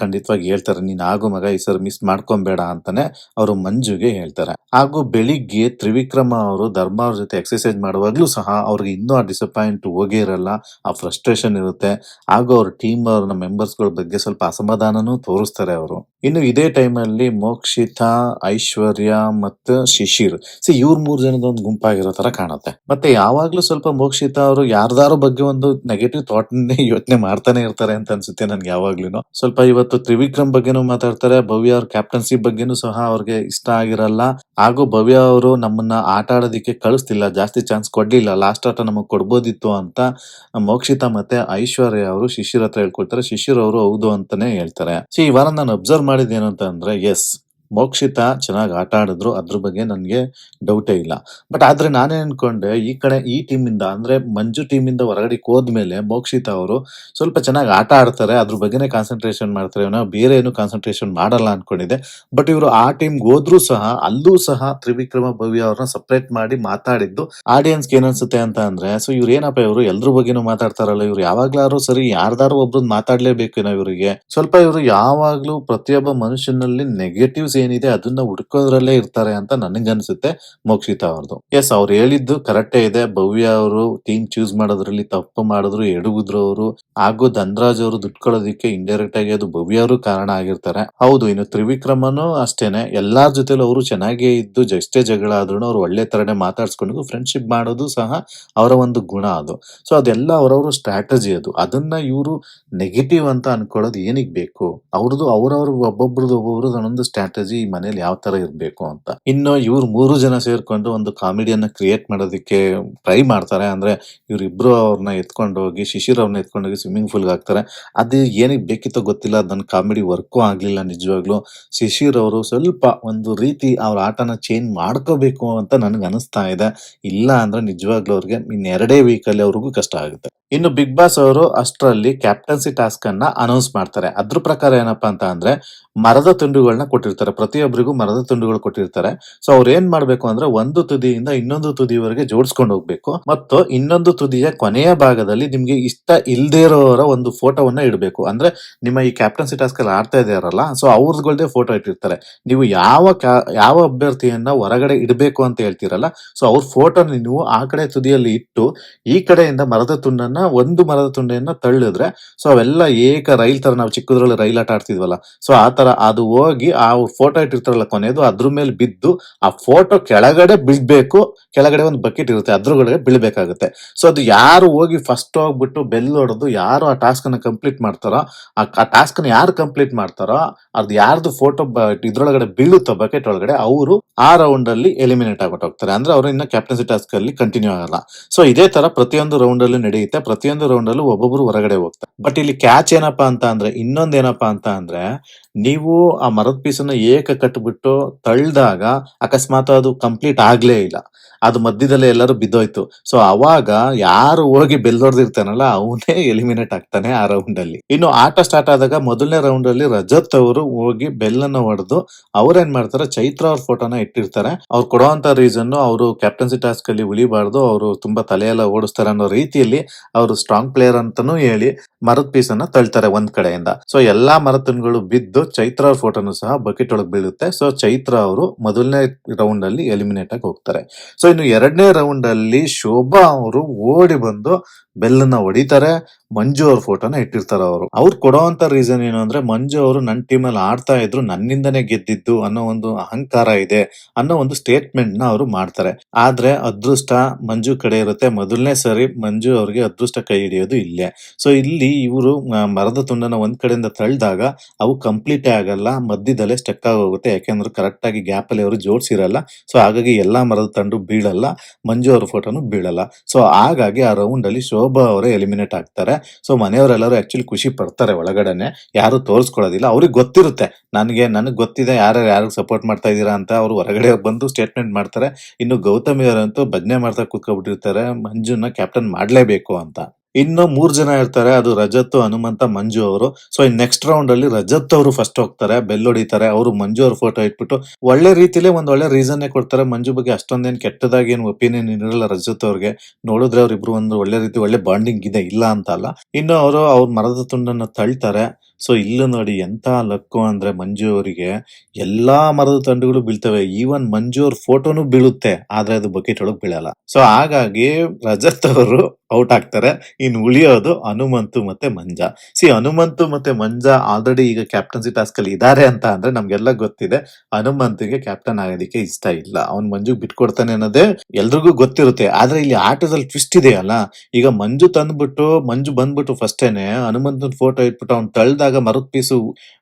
ಖಂಡಿತವಾಗಿ ಹೇಳ್ತಾರೆ. ನೀನ್ ಆಗು ಮಗ, ಈ ಸರ್ ಮಿಸ್ ಮಾಡ್ಕೊಂಬೇಡ ಅಂತಾನೆ ಅವರು ಮಂಜುಗೆ ಹೇಳ್ತಾರೆ. ಹಾಗೂ ಬೆಳಿಗ್ಗೆ ತ್ರಿವಿಕ್ರಮ ಅವರು ಧರ್ಮ ಅವ್ರ ಜೊತೆ ಎಕ್ಸರ್ಸೈಸ್ ಮಾಡುವಾಗ್ಲೂ ಸಹ ಅವ್ರಿಗೆ ಇನ್ನೂ ಆ ಡಿಸಪಾಯಿಂಟ್ ಹೋಗೇ ಇರಲ್ಲ. ಆ ಫ್ರಸ್ಟ್ರೇಷನ್ ಇರುತ್ತೆ. ಹಾಗೂ ಅವ್ರ ಟೀಮ್ ಅವ್ರ ಮೆಂಬರ್ಸ್ಗಳ ಬಗ್ಗೆ ಸ್ವಲ್ಪ ಅಸಮಾಧಾನನೂ ತೋರಿಸ್ತಾರೆ ಅವರು. ಇನ್ನು ಇದೇ ಟೈಮ್ ಅಲ್ಲಿ ಮೋಕ್ಷಿತಾ, ಐಶ್ವರ್ಯ ಮತ್ತು ಶಿಶಿರ್. ಸಿ, ಇವ್ರ ಮೂರ್ ಜನದ ಒಂದು ಗುಂಪಾಗಿರೋ ತರ ಕಾಣುತ್ತೆ. ಮತ್ತೆ ಯಾವಾಗ್ಲೂ ಸ್ವಲ್ಪ ಮೋಕ್ಷಿತಾ ಅವರು ಯಾರ್ದಾರೋ ಬಗ್ಗೆ ಒಂದು ನೆಗೆಟಿವ್ ಥಾಟ್ ಯೋಚನೆ ಮಾಡ್ತಾನೆ ಇರ್ತಾರೆ ಅಂತ ಅನ್ಸುತ್ತೆ ನನ್ಗೆ ಯಾವಾಗ್ಲೂ ಸ್ವಲ್ಪ ಇವತ್ತು ತ್ರಿವಿಕ್ರಮ್ ಬಗ್ಗೆನೂ ಮಾತಾಡ್ತಾರೆ, ಭವ್ಯ ಅವ್ರ ಕ್ಯಾಪ್ಟನ್ಸಿ ಬಗ್ಗೆನೂ ಸಹ ಅವ್ರಿಗೆ ಇಷ್ಟ ಆಗಿರಲ್ಲ. ಹಾಗೂ ಭವ್ಯ ಅವರು ನಮ್ಮನ್ನ ಆಟ ಆಡೋದಿಕ್ಕೆ ಕಳಿಸ್ತಿಲ್ಲ, ಜಾಸ್ತಿ ಚಾನ್ಸ್ ಕೊಡ್ಲಿಲ್ಲ. ಲಾಸ್ಟ್ ಆಟ ನಮಗ್ ಕೊಡ್ಬೋದಿತ್ತು ಅಂತ ಮೋಕ್ಷಿತಾ ಮತ್ತೆ ಐಶ್ವರ್ಯ ಅವರು ಶಿಶಿರ್ ಹತ್ರ ಹೇಳ್ಕೊಳ್ತಾರೆ ಶಿಶಿರ್ ಅವರು ಹೌದು ಅಂತಾನೆ ಹೇಳ್ತಾರೆ. ಸಿ, ಈ ವಾರ ನಾನು ಅಬ್ಸರ್ವ್ ಮಾಡಿದ್ದೇನು ಅಂತ ಅಂದ್ರೆ ಎಸ್ ಮೋಕ್ಷಿತಾ ಚೆನ್ನಾಗಿ ಆಟ ಆಡಿದ್ರು ಅದ್ರ ಬಗ್ಗೆ ನನಗೆ ಡೌಟೇ ಇಲ್ಲ. ಬಟ್ ಆದ್ರೆ ನಾನೇ ಅನ್ಕೊಂಡೆ, ಈ ಕಡೆ ಈ ಟೀಮ್ ಇಂದ, ಅಂದ್ರೆ ಮಂಜು ಟೀಮ್ ಇಂದ ಹೊರಗಡೆ ಹೋದ್ಮೇಲೆ ಮೋಕ್ಷಿತಾ ಅವರು ಸ್ವಲ್ಪ ಚೆನ್ನಾಗಿ ಆಟ ಆಡ್ತಾರೆ, ಅದ್ರ ಬಗ್ಗೆನೇ ಕಾನ್ಸಂಟ್ರೇಷನ್ ಮಾಡ್ತಾರೆ ಬೇರೆ ಏನು ಕಾನ್ಸಂಟ್ರೇಷನ್ ಮಾಡಲ್ಲ ಅನ್ಕೊಂಡಿದೆ ಬಟ್ ಇವರು ಆ ಟೀಮ್ಗೆ ಹೋದ್ರೂ ಸಹ, ಅಲ್ಲೂ ಸಹ ತ್ರಿವಿಕ್ರಮ ಭವ್ಯ ಅವ್ರನ್ನ ಸಪ್ರೇಟ್ ಮಾಡಿ ಮಾತಾಡಿದ್ದು ಆಡಿಯನ್ಸ್ ಏನ್ ಅನ್ಸುತ್ತೆ ಅಂತ ಅಂದ್ರೆ ಸೊ ಇವ್ರು ಏನಪ್ಪ ಇವರು ಎಲ್ಲರ ಬಗ್ಗೆನೂ ಮಾತಾಡ್ತಾರಲ್ಲ, ಇವ್ರು ಯಾವಾಗ್ಲಾರು ಸರಿ ಯಾರ್ದಾರು ಒಬ್ರನ್ನ ಮಾತಾಡ್ಲೇಬೇಕೇನೋ ಇವರಿಗೆ. ಸ್ವಲ್ಪ ಇವರು ಯಾವಾಗ್ಲೂ ಪ್ರತಿಯೊಬ್ಬ ಮನುಷ್ಯನಲ್ಲಿ ನೆಗೆಟಿವ್ಸ್ ಏನಿದೆ ಅದನ್ನ ಹುಡ್ಕೋದ್ರಲ್ಲೇ ಇರ್ತಾರೆ ಅಂತ ನನಗನ್ಸುತ್ತೆ ಮೋಕ್ಷಿತಾ ಅವ್ರದ್ದು ಎಸ್ ಅವ್ರು ಹೇಳಿದ್ದು ಕರೆಕ್ಟೇ ಇದೆ. ಭವ್ಯ ಅವರು ಟೀಮ್ ಚೂಸ್ ಮಾಡೋದ್ರಲ್ಲಿ ತಪ್ಪು ಮಾಡಿದ್ರು, ಎಡಗುದ್ರು ಅವರು. ಹಾಗೂ ಧನ್ರಾಜ್ ಅವರು ದುಡ್ಡು ಇಂಡೈರೆಕ್ಟ್ ಆಗಿ ಅದು ಭವ್ಯ ಅವರು ಕಾರಣ ಆಗಿರ್ತಾರೆ. ಹೌದು, ಇನ್ನು ತ್ರಿವಿಕ್ರಮನು ಅಷ್ಟೇನೆ. ಎಲ್ಲಾರ್ ಜೊತೆಲೂ ಅವರು ಚೆನ್ನಾಗೇ ಇದ್ದು, ಎಷ್ಟೇ ಜಗಳ ಆದ್ರೂ ಅವ್ರು ಒಳ್ಳೆ ತರನೇ ಮಾತಾಡ್ಸ್ಕೊಂಡು ಫ್ರೆಂಡ್ಶಿಪ್ ಮಾಡೋದು ಸಹ ಅವರ ಒಂದು ಗುಣ ಅದು. ಸೊ ಅದೆಲ್ಲ ಅವರವರ ಸ್ಟ್ರಾಟಜಿ ಅದು. ಅದನ್ನ ಇವರು ನೆಗೆಟಿವ್ ಅಂತ ಅನ್ಕೊಳ್ಳೋದು ಏನಿಗ್ ಬೇಕು? ಅವ್ರದ್ದು ಅವರವ್ರ ಒಬ್ಬೊಬ್ರದ್ದು ಒಬ್ಬೊಬ್ರದ್ದು ಒಂದೊಂದು ಸ್ಟ್ರಾಟಜಿ ಈ ಮನೇಲಿ ಯಾವ ತರ ಇರಬೇಕು ಅಂತ. ಇನ್ನು ಇವ್ರು ಮೂರು ಜನ ಸೇರ್ಕೊಂಡು ಒಂದು ಕಾಮಿಡಿಯನ್ನ ಕ್ರಿಯೇಟ್ ಮಾಡೋದಕ್ಕೆ ಟ್ರೈ ಮಾಡ್ತಾರೆ. ಅಂದ್ರೆ ಇವ್ರಿಬ್ರು ಅವ್ರನ್ನ ಎತ್ಕೊಂಡು ಹೋಗಿ, ಶಿಶಿರ್ ಅವ್ರನ್ನ ಎತ್ಕೊಂಡು ಹೋಗಿ ಸ್ವಿಮ್ಮಿಂಗ್ ಪೂಲ್ಗೆ ಹಾಕ್ತಾರೆ. ಅದು ಏನಕ್ಕೆ ಬೇಕಿತ್ತೋ ಗೊತ್ತಿಲ್ಲ ನನ್ನ ಕಾಮಿಡಿ ವರ್ಕು ಆಗಲಿಲ್ಲ ನಿಜವಾಗ್ಲೂ. ಶಿಶಿರ್ ಅವರು ಸ್ವಲ್ಪ ಒಂದು ರೀತಿ ಅವ್ರ ಆಟನ ಚೇಂಜ್ ಮಾಡ್ಕೋಬೇಕು ಅಂತ ನನ್ಗೆ ಅನಿಸ್ತಾ ಇದೆ. ಇಲ್ಲ ಅಂದ್ರೆ ನಿಜವಾಗ್ಲೂ ಅವ್ರಿಗೆ ಇನ್ನೆರಡೇ ವೀಕಲ್ಲಿ ಅವ್ರಿಗೂ ಕಷ್ಟ ಆಗುತ್ತೆ. ಇನ್ನು ಬಿಗ್ ಬಾಸ್ ಅವರು ಅಷ್ಟರಲ್ಲಿ ಕ್ಯಾಪ್ಟನ್ಸಿ ಟಾಸ್ಕ್ ಅನ್ನ ಅನೌನ್ಸ್ ಮಾಡ್ತಾರೆ. ಅದ್ರ ಪ್ರಕಾರ ಏನಪ್ಪಾ ಅಂತ ಅಂದ್ರೆ ಮರದ ತುಂಡುಗಳನ್ನ ಕೊಟ್ಟಿರ್ತಾರೆ. ಪ್ರತಿಯೊಬ್ಬರಿಗೂ ಮರದ ತುಂಡುಗಳು ಕೊಟ್ಟಿರ್ತಾರೆ. ಸೊ ಅವ್ರು ಏನ್ ಮಾಡ್ಬೇಕು ಅಂದ್ರೆ ಒಂದು ತುದಿಯಿಂದ ಇನ್ನೊಂದು ತುದಿವರೆಗೆ ಜೋಡಿಸ್ಕೊಂಡು ಹೋಗ್ಬೇಕು. ಮತ್ತು ಇನ್ನೊಂದು ತುದಿಯ ಕೊನೆಯ ಭಾಗದಲ್ಲಿ ನಿಮ್ಗೆ ಇಷ್ಟ ಇಲ್ದೇ ಇರೋರ ಒಂದು ಫೋಟೋವನ್ನ ಇಡಬೇಕು. ಅಂದ್ರೆ ನಿಮ್ಮ ಈ ಕ್ಯಾಪ್ಟನ್ಸಿ ಟಾಸ್ಕ್ ಅಲ್ಲಿ ಆಡ್ತಾ ಇದ್ದಾರಲ್ಲ ಸೊ ಅವ್ರದ್ಗಳದೇ ಫೋಟೋ ಇಟ್ಟಿರ್ತಾರೆ. ನೀವು ಯಾವ ಯಾವ ಅಭ್ಯರ್ಥಿಯನ್ನ ಹೊರಗಡೆ ಇಡಬೇಕು ಅಂತ ಹೇಳ್ತೀರಲ್ಲ ಸೊ ಅವ್ರ ಫೋಟೋನ ನೀವು ಆ ಕಡೆ ತುದಿಯಲ್ಲಿ ಇಟ್ಟು ಈ ಕಡೆಯಿಂದ ಮರದ ತುಂಡನ್ನ ಒಂದು ಮರದ ತುಂಡೆಯನ್ನ ತಳ್ಳಿದ್ರೆ ಸೊ ಅವೆಲ್ಲ ಏಕ ರೈಲ್ ತರ ನಾವು ಚಿಕ್ಕದ್ರಲ್ಲಿ ರೈಲ್ ಆಟ ಆಡ್ತಿದ್ವಲ್ಲ ಸೊ ಆ ತರ ಅದು ಹೋಗಿ ಆ ಫೋಟೋ ಇಟ್ಟಿರ್ತಾರಲ್ಲ ಕೊನೆಯದು ಅದ್ರ ಮೇಲೆ ಬಿದ್ದು ಆ ಫೋಟೋ ಕೆಳಗಡೆ ಬೀಳ್ಬೇಕು ಕೆಳಗಡೆ ಒಂದು ಬಕೆಟ್ ಇರುತ್ತೆ ಅದ್ರೊಳಗಡೆ ಬೀಳ್ಬೇಕಾಗುತ್ತೆ. ಸೊ ಅದು ಯಾರು ಹೋಗಿ ಫಸ್ಟ್ ಹೋಗ್ಬಿಟ್ಟು ಬೆಲ್ ಹೊಡೆದು ಯಾರು ಆ ಟಾಸ್ಕ್ ಅನ್ನ ಕಂಪ್ಲೀಟ್ ಮಾಡ್ತಾರೋ, ಆ ಟಾಸ್ಕ್ನ ಯಾರು ಕಂಪ್ಲೀಟ್ ಮಾಡ್ತಾರೋ, ಅದು ಯಾರ್ದು ಫೋಟೋ ಇದ್ರೊಳಗಡೆ ಬೀಳುತ್ತೋ ಬಕೆಟ್ ಒಳಗಡೆ, ಅವರು ಆ ರೌಂಡ್ ಅಲ್ಲಿ ಎಲಿಮಿನೇಟ್ ಆಗ್ಬಿಟ್ಟು ಹೋಗ್ತಾರೆ. ಅಂದ್ರೆ ಅವರು ಇನ್ನ ಕ್ಯಾಪ್ಟನ್ಸಿ ಟಾಸ್ಕ್ ಅಲ್ಲಿ ಕಂಟಿನ್ಯೂ ಆಗಲ್ಲ. ಸೊ ಇದೇ ತರ ಪ್ರತಿಯೊಂದು ರೌಂಡ್ ಅಲ್ಲಿ ನಡೆಯುತ್ತೆ. ಪ್ರತಿಯೊಂದು ರೌಂಡ್ ಅಲ್ಲೂ ಒಬ್ಬೊಬ್ರು ಹೊರಗಡೆ ಹೋಗ್ತಾರೆ. ಬಟ್ ಇಲ್ಲಿ ಕ್ಯಾಚ್ ಏನಪ್ಪಾ ಅಂತ ಅಂದ್ರೆ, ಇನ್ನೊಂದ್ ಏನಪ್ಪಾ ಅಂತ ಅಂದ್ರೆ ನೀವು ಆ ಮರದ ಪೀಸನ್ನ ಏಕ ಕಟ್ಬಿಟ್ಟು ತಳ್ಳಿದಾಗ ಅಕಸ್ಮಾತ್ ಅದು ಕಂಪ್ಲೀಟ್ ಆಗ್ಲೇ ಇಲ್ಲ. ಅದು ಮಧ್ಯದಲ್ಲೇ ಎಲ್ಲರೂ ಬಿದ್ದೋಯ್ತು. ಸೊ ಅವಾಗ ಯಾರು ಹೋಗಿ ಬೆಲ್ ಹೊಡೆದಿರ್ತಾನಲ್ಲ, ಅವನೇ ಎಲಿಮಿನೇಟ್ ಆಗ್ತಾನೆ ಆ ರೌಂಡ್ ಅಲ್ಲಿ. ಇನ್ನು ಆಟ ಸ್ಟಾರ್ಟ್ ಆದಾಗ ಮೊದಲನೇ ರೌಂಡ್ ಅಲ್ಲಿ ರಜತ್ ಅವರು ಹೋಗಿ ಬೆಲ್ ಅನ್ನು ಹೊಡೆದು ಅವ್ರೇನ್ ಮಾಡ್ತಾರೆ, ಚೈತ್ರ ಅವ್ರ ಫೋಟೋನ ಇಟ್ಟಿರ್ತಾರೆ. ಅವ್ರು ಕೊಡುವಂತ ರೀಸನ್ ಅವರು ಕ್ಯಾಪ್ಟನ್ಸಿ ಟಾಸ್ಕ್ ಅಲ್ಲಿ ಉಳಿಬಾರ್ದು, ಅವರು ತುಂಬಾ ತಲೆಯೆಲ್ಲ ಓಡಿಸ್ತಾರೆ ಅನ್ನೋ ರೀತಿಯಲ್ಲಿ ಅವರು ಸ್ಟ್ರಾಂಗ್ ಪ್ಲೇಯರ್ ಅಂತಾನೂ ಹೇಳಿ ಮರದ ಪೀಸ್ ಅನ್ನ ತಳ್ತಾರೆ ಒಂದ್ ಕಡೆಯಿಂದ. ಸೊ ಎಲ್ಲಾ ಮರತನ್ಗಳು ಬಿದ್ದು ಚೈತ್ರ ಅವ್ರ ಫೋಟೋನು ಸಹ ಬಕೆಟ್ ಒಳಗೆ ಬೀಳುತ್ತೆ. ಸೊ ಚೈತ್ರ ಅವರು ಮೊದಲನೇ ರೌಂಡ್ ಅಲ್ಲಿ ಎಲಿಮಿನೇಟ್ ಆಗಿ ಹೋಗ್ತಾರೆ. ಸೊ ಇನ್ನು ಎರಡನೇ ರೌಂಡ್ ಅಲ್ಲಿ ಶೋಭಾ ಅವರು ಓಡಿ ಬಂದು ಬೆಲ್ಲನ್ನ ಹೊಡಿತಾರೆ. ಮಂಜು ಅವ್ರ ಫೋಟೋನ ಇಟ್ಟಿರ್ತಾರೆ ಅವರು. ಅವ್ರು ಕೊಡೋವಂತ ರೀಸನ್ ಏನು ಅಂದ್ರೆ, ಮಂಜು ಅವರು ನನ್ನ ಟೀಮ್ ಅಲ್ಲಿ ಆಡ್ತಾ ಇದ್ರು, ನನ್ನಿಂದನೇ ಗೆದ್ದಿದ್ದು ಅನ್ನೋ ಒಂದು ಅಹಂಕಾರ ಇದೆ ಅನ್ನೋ ಒಂದು ಸ್ಟೇಟ್ಮೆಂಟ್ನ ಅವರು ಮಾಡ್ತಾರೆ. ಆದ್ರೆ ಅದೃಷ್ಟ ಮಂಜು ಕಡೆ ಇರುತ್ತೆ. ಮೊದಲನೇ ಸರಿ ಮಂಜು ಅವ್ರಿಗೆ ಅದೃಷ್ಟ ಕೈ ಹಿಡಿಯೋದು ಇಲ್ಲೇ. ಸೊ ಇಲ್ಲಿ ಇವರು ಮರದ ತುಂಡನ ಒಂದ್ ಕಡೆಯಿಂದ ತಳ್ಳಿದಾಗ ಅವು ಕಂಪ್ಲೀಟೇ ಆಗಲ್ಲ ಮಧ್ಯದಲ್ಲೇ ಸ್ಟಕ್ ಆಗೋಗುತ್ತೆ. ಯಾಕೆಂದ್ರೆ ಕರೆಕ್ಟ್ ಆಗಿ ಗ್ಯಾಪ್ ಅಲ್ಲಿ ಅವರು ಜೋಡಿಸಿರಲ್ಲ. ಸೊ ಹಾಗಾಗಿ ಎಲ್ಲಾ ಮರದ ತಂಡು ಬೀಳಲ್ಲ, ಮಂಜು ಅವ್ರ ಫೋಟೋನು ಬೀಳಲ್ಲ. ಸೊ ಹಾಗಾಗಿ ಆ ರೌಂಡ್ ಅಲ್ಲಿ ಶೋಭಾ ಅವರೇ ಎಲಿಮಿನೇಟ್ ಆಗ್ತಾರೆ. ಸೊ ಮನೆಯವರೆಲ್ಲರೂ ಆಕ್ಚುಲಿ ಖುಷಿ ಪಡ್ತಾರೆ ಒಳಗಡೆನೆ. ಯಾರು ತೋರಿಸ್ಕೊಳ್ಳೋದಿಲ್ಲ. ಅವ್ರಿಗೆ ಗೊತ್ತಿರುತ್ತೆ. ನನಗೆ ನನಗೆ ಗೊತ್ತಿದೆ, ಯಾರು, ಯಾರಿಗೆ ಸಪೋರ್ಟ್ ಮಾಡ್ತಾ ಇದ್ದೀರಾ ಅಂತ. ಅವರು ಹೊರಗಡೆ ಬಂದು ಸ್ಟೇಟ್ಮೆಂಟ್ ಮಾಡ್ತಾರೆ. ಇನ್ನು ಗೌತಮಿ ಅವರಂತೂ ಭಜನೆ ಮಾಡ್ತಾ ಕೂತ್ಕೊಬಿಟ್ಟಿರ್ತಾರೆ. ಮಂಜುನ ಕ್ಯಾಪ್ಟನ್ ಮಾಡಲೇಬೇಕು ಅಂತ. ಇನ್ನು ಮೂರ್ ಜನ ಇರ್ತಾರೆ. ಅದು ರಜತ್ ಹನುಮಂತ, ಮಂಜು ಅವರು. ಸೊ ಈ ನೆಕ್ಸ್ಟ್ ರೌಂಡ್ ಅಲ್ಲಿ ರಜತ್ ಅವರು ಫಸ್ಟ್ ಹೋಗ್ತಾರೆ. ಬೆಲ್ ಹೊಡಿತಾರೆ. ಅವರು ಮಂಜು ಅವ್ರ ಫೋಟೋ ಇಟ್ಬಿಟ್ಟು ಒಳ್ಳೆ ರೀತಿಲೇ ಒಂದ್ ಒಳ್ಳೆ ರೀಸನ್ ಕೊಡ್ತಾರೆ. ಮಂಜು ಬಗ್ಗೆ ಅಷ್ಟೊಂದೇನ್ ಕೆಟ್ಟದಾಗಿ ಏನು ಒಪಿನಿಯನ್ ಇರಲ್ಲ ರಜತ್ ಅವ್ರಿಗೆ. ನೋಡಿದ್ರೆ ಅವ್ರಿಬ್ರು ಒಂದು ಒಳ್ಳೆ ರೀತಿ ಒಳ್ಳೆ ಬಾಂಡಿಂಗ್ ಇದೆ ಇಲ್ಲ ಅಂತ ಅಲ್ಲ. ಇನ್ನು ಅವರು ಅವ್ರ ಮರದ ತುಂಡನ್ನ ತಳ್ತಾರೆ. ಸೊ ಇಲ್ಲ ನೋಡಿ ಎಂತ ಲಕ್ಕು ಅಂದ್ರೆ ಮಂಜು ಅವರಿಗೆ ಎಲ್ಲಾ ಮರದ ತಂಡುಗಳು ಬೀಳ್ತವೆ. ಈವನ್ ಮಂಜು ಅವ್ರ ಫೋಟೋನು ಬೀಳುತ್ತೆ, ಆದ್ರೆ ಅದು ಬಕೆಟ್ ಒಳಗೆ ಬೀಳಲ್ಲ. ಸೊ ಹಾಗಾಗಿ ರಜತ್ ಅವರು ಔಟ್ ಆಗ್ತಾರೆ. ಇನ್ನು ಉಳಿಯೋದು ಹನುಮಂತು ಮತ್ತೆ ಮಂಜ. ಸಿ ಹನುಮಂತು ಮತ್ತೆ ಮಂಜ ಆಲ್ರೆಡಿ ಈಗ ಕ್ಯಾಪ್ಟನ್ಸಿ ಟಾಸ್ಕ್ ಅಲ್ಲಿ ಇದಾರೆ ಅಂತ ಅಂದ್ರೆ ನಮ್ಗೆಲ್ಲ ಗೊತ್ತಿದೆ. ಹನುಮಂತಿಗೆ ಕ್ಯಾಪ್ಟನ್ ಆಗೋದಿಕ್ಕೆ ಇಷ್ಟ ಇಲ್ಲ. ಅವ್ನ್ ಮಂಜು ಬಿಟ್ಕೊಡ್ತಾನೆ ಅನ್ನೋದೇ ಎಲ್ರಿಗೂ ಗೊತ್ತಿರುತ್ತೆ. ಆದ್ರೆ ಇಲ್ಲಿ ಆಟದಲ್ಲಿ ಟ್ವಿಸ್ಟ್ ಇದೆಯಲ್ಲ ಈಗ ಮಂಜು ತಂದ್ಬಿಟ್ಟು, ಮಂಜು ಬಂದ್ಬಿಟ್ಟು ಫಸ್ಟೇನೆ ಹನುಮಂತನ ಫೋಟೋ ಇಟ್ಬಿಟ್ಟು ಅವ್ನ್ ತಳ್ದಾಗ ಮರುತ್ ಪೀಸು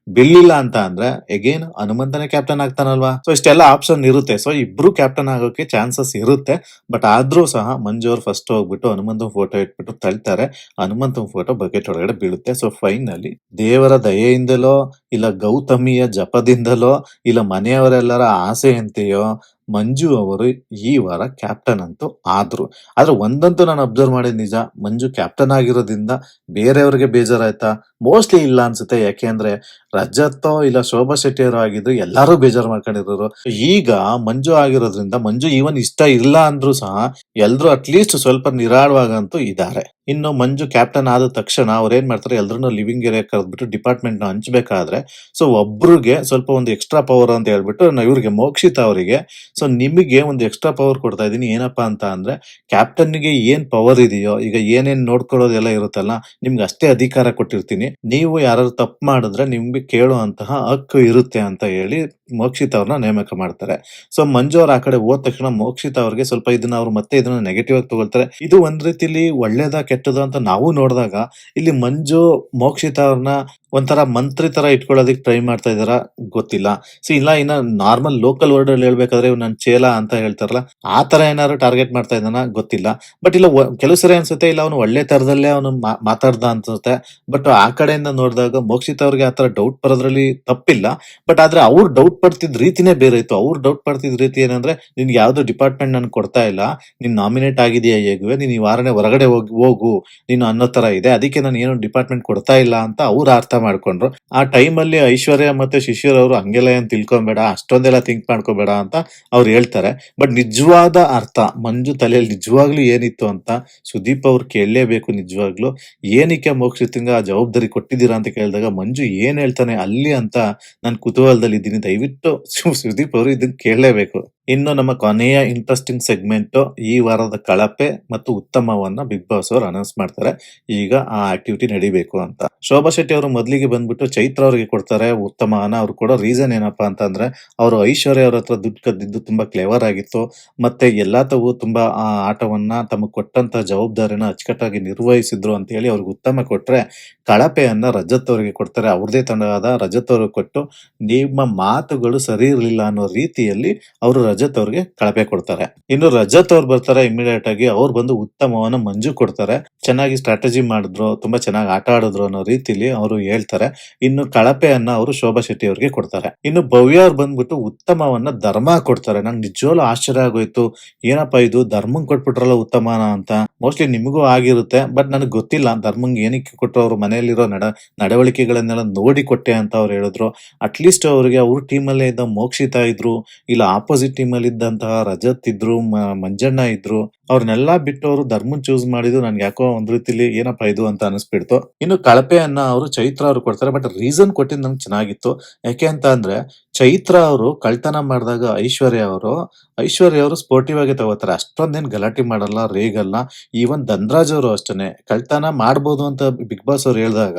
ಬೀಳಿಲ್ಲ ಅಂತ ಅಂದ್ರೆ ಎಗೇನ್ ಹನುಮಂತನೇ ಕ್ಯಾಪ್ಟನ್ ಆಗ್ತಾನಲ್ವಾ? ಸೊ ಇಷ್ಟೆಲ್ಲ ಆಪ್ಷನ್ ಇರುತ್ತೆ. ಸೊ ಇಬ್ರು ಕ್ಯಾಪ್ಟನ್ ಆಗೋಕೆ ಚಾನ್ಸಸ್ ಇರುತ್ತೆ. ಬಟ್ ಆದ್ರೂ ಸಹ ಮಂಜು ಅವ್ರು ಫಸ್ಟ್ ಹೋಗ್ಬಿಟ್ಟು ಹನುಮಂತನ ಫೋಟೋ ಇಟ್ಬಿಟ್ಟು ತಳ್ತಾರೆ ಹನುಮಂತನ ಫೋಟೋ ಬಕೆಟ್ ಒಳಗಡೆ ಬೀಳುತ್ತೆ. ಸೊ ಫೈನಲಿ ದೇವರ ದಯೆಯಿಂದಲೋ, ಇಲ್ಲ ಗೌತಮಿಯ ಜಪದಿಂದಲೋ, ಇಲ್ಲ ಮನೆಯವರೆಲ್ಲರ ಆಸೆಯಂತೆಯೋ ಮಂಜು ಅವರು ಈ ವಾರ ಕ್ಯಾಪ್ಟನ್ ಅಂತೂ ಆದ್ರು. ಆದ್ರೆ ಒಂದಂತೂ ನಾನು ಅಬ್ಸರ್ವ್ ಮಾಡಿದ ನಿಜ, ಮಂಜು ಕ್ಯಾಪ್ಟನ್ ಆಗಿರೋದ್ರಿಂದ ಬೇರೆಯವ್ರಿಗೆ ಬೇಜಾರಾಯ್ತಾ? ಮೋಸ್ಟ್ಲಿ ಇಲ್ಲ ಅನ್ಸುತ್ತೆ. ಯಾಕೆಂದ್ರೆ ರಜತ್ತೋ ಇಲ್ಲ ಶೋಭಾ ಶೆಟ್ಟಿ ಅವರು ಆಗಿದ್ರು ಎಲ್ಲರೂ ಬೇಜಾರು ಮಾಡ್ಕೊಂಡಿರೋರು. ಈಗ ಮಂಜು ಆಗಿರೋದ್ರಿಂದ ಮಂಜು ಈವನ್ ಇಷ್ಟ ಇಲ್ಲ ಅಂದ್ರೂ ಸಹ ಎಲ್ರು ಅಟ್ಲೀಸ್ಟ್ ಸ್ವಲ್ಪ ನಿರಾಳವಾಗಂತೂ ಇದ್ದಾರೆ. ಇನ್ನು ಮಂಜು ಕ್ಯಾಪ್ಟನ್ ಆದ ತಕ್ಷಣ ಅವ್ರು ಏನ್ ಮಾಡ್ತಾರೆ? ಎಲ್ರು ಲಿವಿಂಗ್ ಏರಿಯಾ ಕರೆದ್ಬಿಟ್ಟು ಡಿಪಾರ್ಟ್ಮೆಂಟ್ನ ಹಂಚ್ಬೇಕಾದ್ರೆ ಸೊ ಒಬ್ರಿಗೆ ಸ್ವಲ್ಪ ಒಂದು ಎಕ್ಸ್ಟ್ರಾ ಪವರ್ ಅಂತ ಹೇಳ್ಬಿಟ್ಟು ನಾ ಇವ್ರಿಗೆ ಮೋಕ್ಷಿತ ಅವರಿಗೆ. ಸೊ ನಿಮಗೆ ಒಂದು ಎಕ್ಸ್ಟ್ರಾ ಪವರ್ ಕೊಡ್ತಾ ಇದೀನಿ ಏನಪ್ಪಾ ಅಂತ ಅಂದ್ರೆ ಕ್ಯಾಪ್ಟನ್ಗೆ ಏನ್ ಪವರ್ ಇದೆಯೋ, ಈಗ ಏನೇನ್ ನೋಡ್ಕೊಳ್ಳೋದೆಲ್ಲ ಇರುತ್ತಲ್ಲ, ನಿಮ್ಗೆ ಅಷ್ಟೇ ಅಧಿಕಾರ ಕೊಟ್ಟಿರ್ತೀನಿ. ನೀವು ಯಾರು ತಪ್ಪು ಮಾಡಿದ್ರೆ ನಿಮ್ಗೆ ಕೇಳುವಂತಹ ಹಕ್ಕು ಇರುತ್ತೆ ಅಂತ ಹೇಳಿ ಮೋಕ್ಷಿತ್ ಅವ್ರನ್ನ ನೇಮಕ ಮಾಡ್ತಾರೆ. ಸೊ ಮಂಜು ಅವ್ರ ಆ ಕಡೆ ಹೋದ ತಕ್ಷಣ ಮೋಕ್ಷಿತ್ ಅವ್ರಿಗೆ ಸ್ವಲ್ಪ ಇದನ್ನ ಅವ್ರು ಮತ್ತೆ ಇದನ್ನ ನೆಗೆಟಿವ್ ಆಗಿ ತಗೊಳ್ತಾರೆ. ಇದು ಒಂದ್ ರೀತಿಲಿ ಒಳ್ಳೇದ ಕೆಟ್ಟದ ಅಂತ ನಾವು ನೋಡಿದಾಗ ಇಲ್ಲಿ ಮಂಜು, ಮೋಕ್ಷಿತ ಅವ್ರನ್ನ ಒಂಥರ ಮಂತ್ರಿ ತರ ಇಟ್ಕೊಳ್ಳೋದಕ್ಕೆ ಟ್ರೈ ಮಾಡ್ತಾ ಇದಾರ ಗೊತ್ತಿಲ್ಲ. ಸೊ ಇಲ್ಲ, ಇನ್ನ ನಾರ್ಮಲ್ ಲೋಕಲ್ ವರ್ಡ್ ಅಲ್ಲಿ ಹೇಳ್ಬೇಕಾದ್ರೆ ನನ್ ಚೇಲ ಅಂತ ಹೇಳ್ತಾರಲ್ಲ, ಆ ತರ ಏನಾದ್ರು ಟಾರ್ಗೆಟ್ ಮಾಡ್ತಾ ಇದ್ದಾನ ಗೊತ್ತಿಲ್ಲ. ಬಟ್ ಇಲ್ಲ ಕೆಲವು ಸರಿ ಅನ್ಸುತ್ತೆ, ಇಲ್ಲ, ಅವನು ಒಳ್ಳೆ ತರದಲ್ಲೇ ಅವನು ಮಾತಾಡ್ದ ಅನ್ಸುತ್ತೆ. ಬಟ್ ಆ ಕಡೆಯಿಂದ ನೋಡಿದಾಗ ಮೋಕ್ಷಿತ್ ಅವ್ರಿಗೆ ಆತರ ಡೌಟ್ ಬರೋದ್ರಲ್ಲಿ ತಪ್ಪಿಲ್ಲ. ಬಟ್ ಆದ್ರೆ ಅವ್ರು ಡೌಟ್ ಪಡ್ತಿದ್ ರೀತಿನೇ ಬೇರೆ ಇತ್ತು. ಅವ್ರು ಡೌಟ್ ಪಡ್ತಿದ್ ರೀತಿ ಏನಂದ್ರೆ, ನಿನ್ಗೆ ಯಾವ್ದು ಡಿಪಾರ್ಟ್ಮೆಂಟ್ ನನ್ ಕೊಡ್ತಾ ಇಲ್ಲ. ನೀನ್ ನಾಮಿನೇಟ್ ಆಗಿದೆಯಾ ಹೇಗುವೆ? ನೀನ್ ಈ ವಾರನೇ ಹೊರಗಡೆ ಹೋಗಿ, ಹೋಗು. ನೀನು ಅನ್ನೋ ತರ ಇದೆ. ಅದಕ್ಕೆ ನಾನು ಏನು ಡಿಪಾರ್ಟ್ಮೆಂಟ್ ಕೊಡ್ತಾ ಇಲ್ಲ ಅಂತ ಅವ್ರು ಅರ್ಥ ಮಾಡ್ಕೊಂಡ್ರು. ಆ ಟೈಮ್ ಅಲ್ಲಿ ಐಶ್ವರ್ಯ ಮತ್ತೆ ಶಿಶಿರ್ ಅವರು ಹಂಗೆಲ್ಲ ಏನ್ ತಿಳ್ಕೊಬೇಡ, ಅಷ್ಟೊಂದೆಲ್ಲ ಥಿಂಕ್ ಮಾಡ್ಕೋಬೇಡ ಅಂತ ಅವ್ರು ಹೇಳ್ತಾರೆ. ಬಟ್ ನಿಜವಾದ ಅರ್ಥ, ಮಂಜು ತಲೆಯಲ್ಲಿ ನಿಜವಾಗ್ಲೂ ಏನಿತ್ತು ಅಂತ ಸುದೀಪ್ ಅವ್ರು ಕೇಳಲೇಬೇಕು ನಿಜವಾಗ್ಲೂ. ಏನಕ್ಕೆ ಮೋಕ್ಷಿತಂಗ ಆ ಜವಾಬ್ದಾರಿ ಕೊಟ್ಟಿದ್ದೀರಾ ಅಂತ ಕೇಳಿದಾಗ, ಮಂಜು ಏನ್ ಹೇಳ್ತಾನೆ ಅಲ್ಲಿ ಅಂತ ನಾನು ಕುತೂಹಲದಲ್ಲಿ ಇದ್ದೀನಿ ದಯವಿಟ್ಟು ಸುದೀಪ್ ಅವರು ಇದನ್ನ ಕೇಳಲೇಬೇಕು. ಇನ್ನು ನಮ್ಮ ಕೊನೆಯ ಇಂಟ್ರೆಸ್ಟಿಂಗ್ ಸೆಗ್ಮೆಂಟ್ ಈ ವಾರದ ಕಳಪೆ ಮತ್ತು ಉತ್ತಮವನ್ನ ಬಿಗ್ ಬಾಸ್ ಅವರು ಅನೌನ್ಸ್ ಮಾಡ್ತಾರೆ. ಈಗ ಆ ಆಕ್ಟಿವಿಟಿ ನಡಿಬೇಕು ಅಂತ. ಶೋಭಾ ಶೆಟ್ಟಿ ಅವರು ಮೊದಲಿಗೆ ಬಂದ್ಬಿಟ್ಟು ಚೈತ್ರ ಅವರಿಗೆ ಕೊಡ್ತಾರೆ ಉತ್ತಮವನ್ನ ಅವ್ರು ಕೊಡೋ ರೀಸನ್ ಏನಪ್ಪಾ ಅಂತಂದ್ರೆ, ಅವರು ಐಶ್ವರ್ಯ ಅವ್ರ ಹತ್ರ ದುಡ್ಡು ಕದ್ದಿದ್ದು ತುಂಬಾ ಕ್ಲೇವರ್ ಆಗಿತ್ತು. ಮತ್ತೆ ಎಲ್ಲಾ ತಾವು ತುಂಬಾ ಆ ಆಟವನ್ನ ತಮಗೆ ಕೊಟ್ಟಂತ ಜವಾಬ್ದಾರಿನ ಅಚ್ಚುಕಟ್ಟಾಗಿ ನಿರ್ವಹಿಸಿದ್ರು ಅಂತ ಹೇಳಿ ಅವ್ರಿಗೆ ಉತ್ತಮ ಕೊಟ್ರೆ, ಕಳಪೆಯನ್ನ ರಜತ್ ಅವರಿಗೆ ಕೊಡ್ತಾರೆ. ಅವ್ರದೇ ತಂಡವಾದ ರಜತ್ ಅವ್ರಿಗೆ ಕೊಟ್ಟು, ನಿಮ್ಮ ಮಾತುಗಳು ಸರಿ ಇರಲಿಲ್ಲ ಅನ್ನೋ ರೀತಿಯಲ್ಲಿ ಅವರು ರಜತ್ ಅವ್ರಿಗೆ ಕಳಪೆ ಕೊಡ್ತಾರೆ. ಇನ್ನು ರಜತ್ ಅವ್ರು ಬರ್ತಾರೆ ಇಮಿಡಿಯೇಟ್ ಆಗಿ, ಅವ್ರು ಬಂದು ಉತ್ತಮವನ್ನ ಮಂಜು ಕೊಡ್ತಾರೆ. ಚೆನ್ನಾಗಿ ಸ್ಟ್ರಾಟಜಿ ಮಾಡಿದ್ರು, ತುಂಬಾ ಚೆನ್ನಾಗಿ ಆಟ ಆಡಿದ್ರು ಅನ್ನೋ ರೀತಿಲಿ ಅವರು ಹೇಳ್ತಾರೆ. ಇನ್ನು ಕಳಪೆಯನ್ನ ಅವರು ಶೋಭಾ ಶೆಟ್ಟಿ ಅವ್ರಿಗೆ ಕೊಡ್ತಾರೆ. ಇನ್ನು ಭವ್ಯ ಅವ್ರು ಬಂದ್ಬಿಟ್ಟು ಉತ್ತಮವನ್ನ ಧರ್ಮ ಕೊಡ್ತಾರೆ. ನಂಗೆ ನಿಜವಾಗ್ಲು ಆಶ್ಚರ್ಯ ಆಗೋಯ್ತು. ಏನಪ್ಪಾ ಇದು, ಧರ್ಮಂಗ್ ಕೊಟ್ಬಿಟ್ರಲ್ಲ ಉತ್ತಮನ ಅಂತ. ಮೋಸ್ಟ್ಲಿ ನಿಮಗೂ ಆಗಿರುತ್ತೆ ಬಟ್ ನನಗೆ ಗೊತ್ತಿಲ್ಲ. ಧರ್ಮಂಗ್ ಏನಕ್ಕೆ ಕೊಟ್ಟರು ಅವ್ರ ಮನೆಯಲ್ಲಿರೋ ನಡ, ನಡವಳಿಕೆಗಳನ್ನೆಲ್ಲ ನೋಡಿ ಕೊಟ್ಟೆ ಅಂತ ಅವ್ರು ಹೇಳಿದ್ರು. ಅಟ್ಲೀಸ್ಟ್ ಅವ್ರಿಗೆ ಅವ್ರ ಟೀಮಲ್ಲೇ ಇದ್ದ ಮೋಕ್ಷಿತ ಇದ್ರು. ಇಲ್ಲ ಆಪೋಸಿಟ್ ಟೀಮ್ ಅಲ್ಲಿ ಇದ್ದಂತಹ ರಜತ್ ಇದ್ರು ಮಂಜಣ್ಣ ಇದ್ರು, ಅವ್ರನ್ನೆಲ್ಲ ಬಿಟ್ಟು ಅವರು ಧರ್ಮನ್ ಚೂಸ್ ಮಾಡಿದ್ರು. ನನ್ಗೆ ಯಾಕೋ ಒಂದ್ ರೀತಿಲಿ ಏನಪ್ಪಾ ಇದು ಅಂತ ಅನಿಸ್ಬಿಡ್ತು. ಇನ್ನು ಕಳಪೆಯನ್ನ ಅವರು ಚೈತ್ರ ಅವರು ಕೊಡ್ತಾರೆ ಬಟ್ ರೀಸನ್ ಕೊಟ್ಟಿದ್ದು ನಂಗೆ ಚೆನ್ನಾಗಿತ್ತು. ಯಾಕೆ ಅಂತ ಅಂದ್ರೆ ಚೈತ್ರ ಅವರು ಕಳ್ತನ ಮಾಡಿದಾಗ ಐಶ್ವರ್ಯ ಅವರು ಐಶ್ವರ್ಯ ಅವರು ಸ್ಪೋರ್ಟಿವ್ ಆಗಿ ತಗೋತಾರೆ. ಅಷ್ಟೊಂದೇನು ಗಲಾಟೆ ಮಾಡಲ್ಲ, ರೇಗಲ್ಲ. ಈವನ್ ಧನ್ರಾಜ್ ಅವರು ಅಷ್ಟೇ ಕಳ್ತನ ಮಾಡ್ಬೋದು ಅಂತ ಬಿಗ್ ಬಾಸ್ ಅವ್ರು ಹೇಳಿದಾಗ,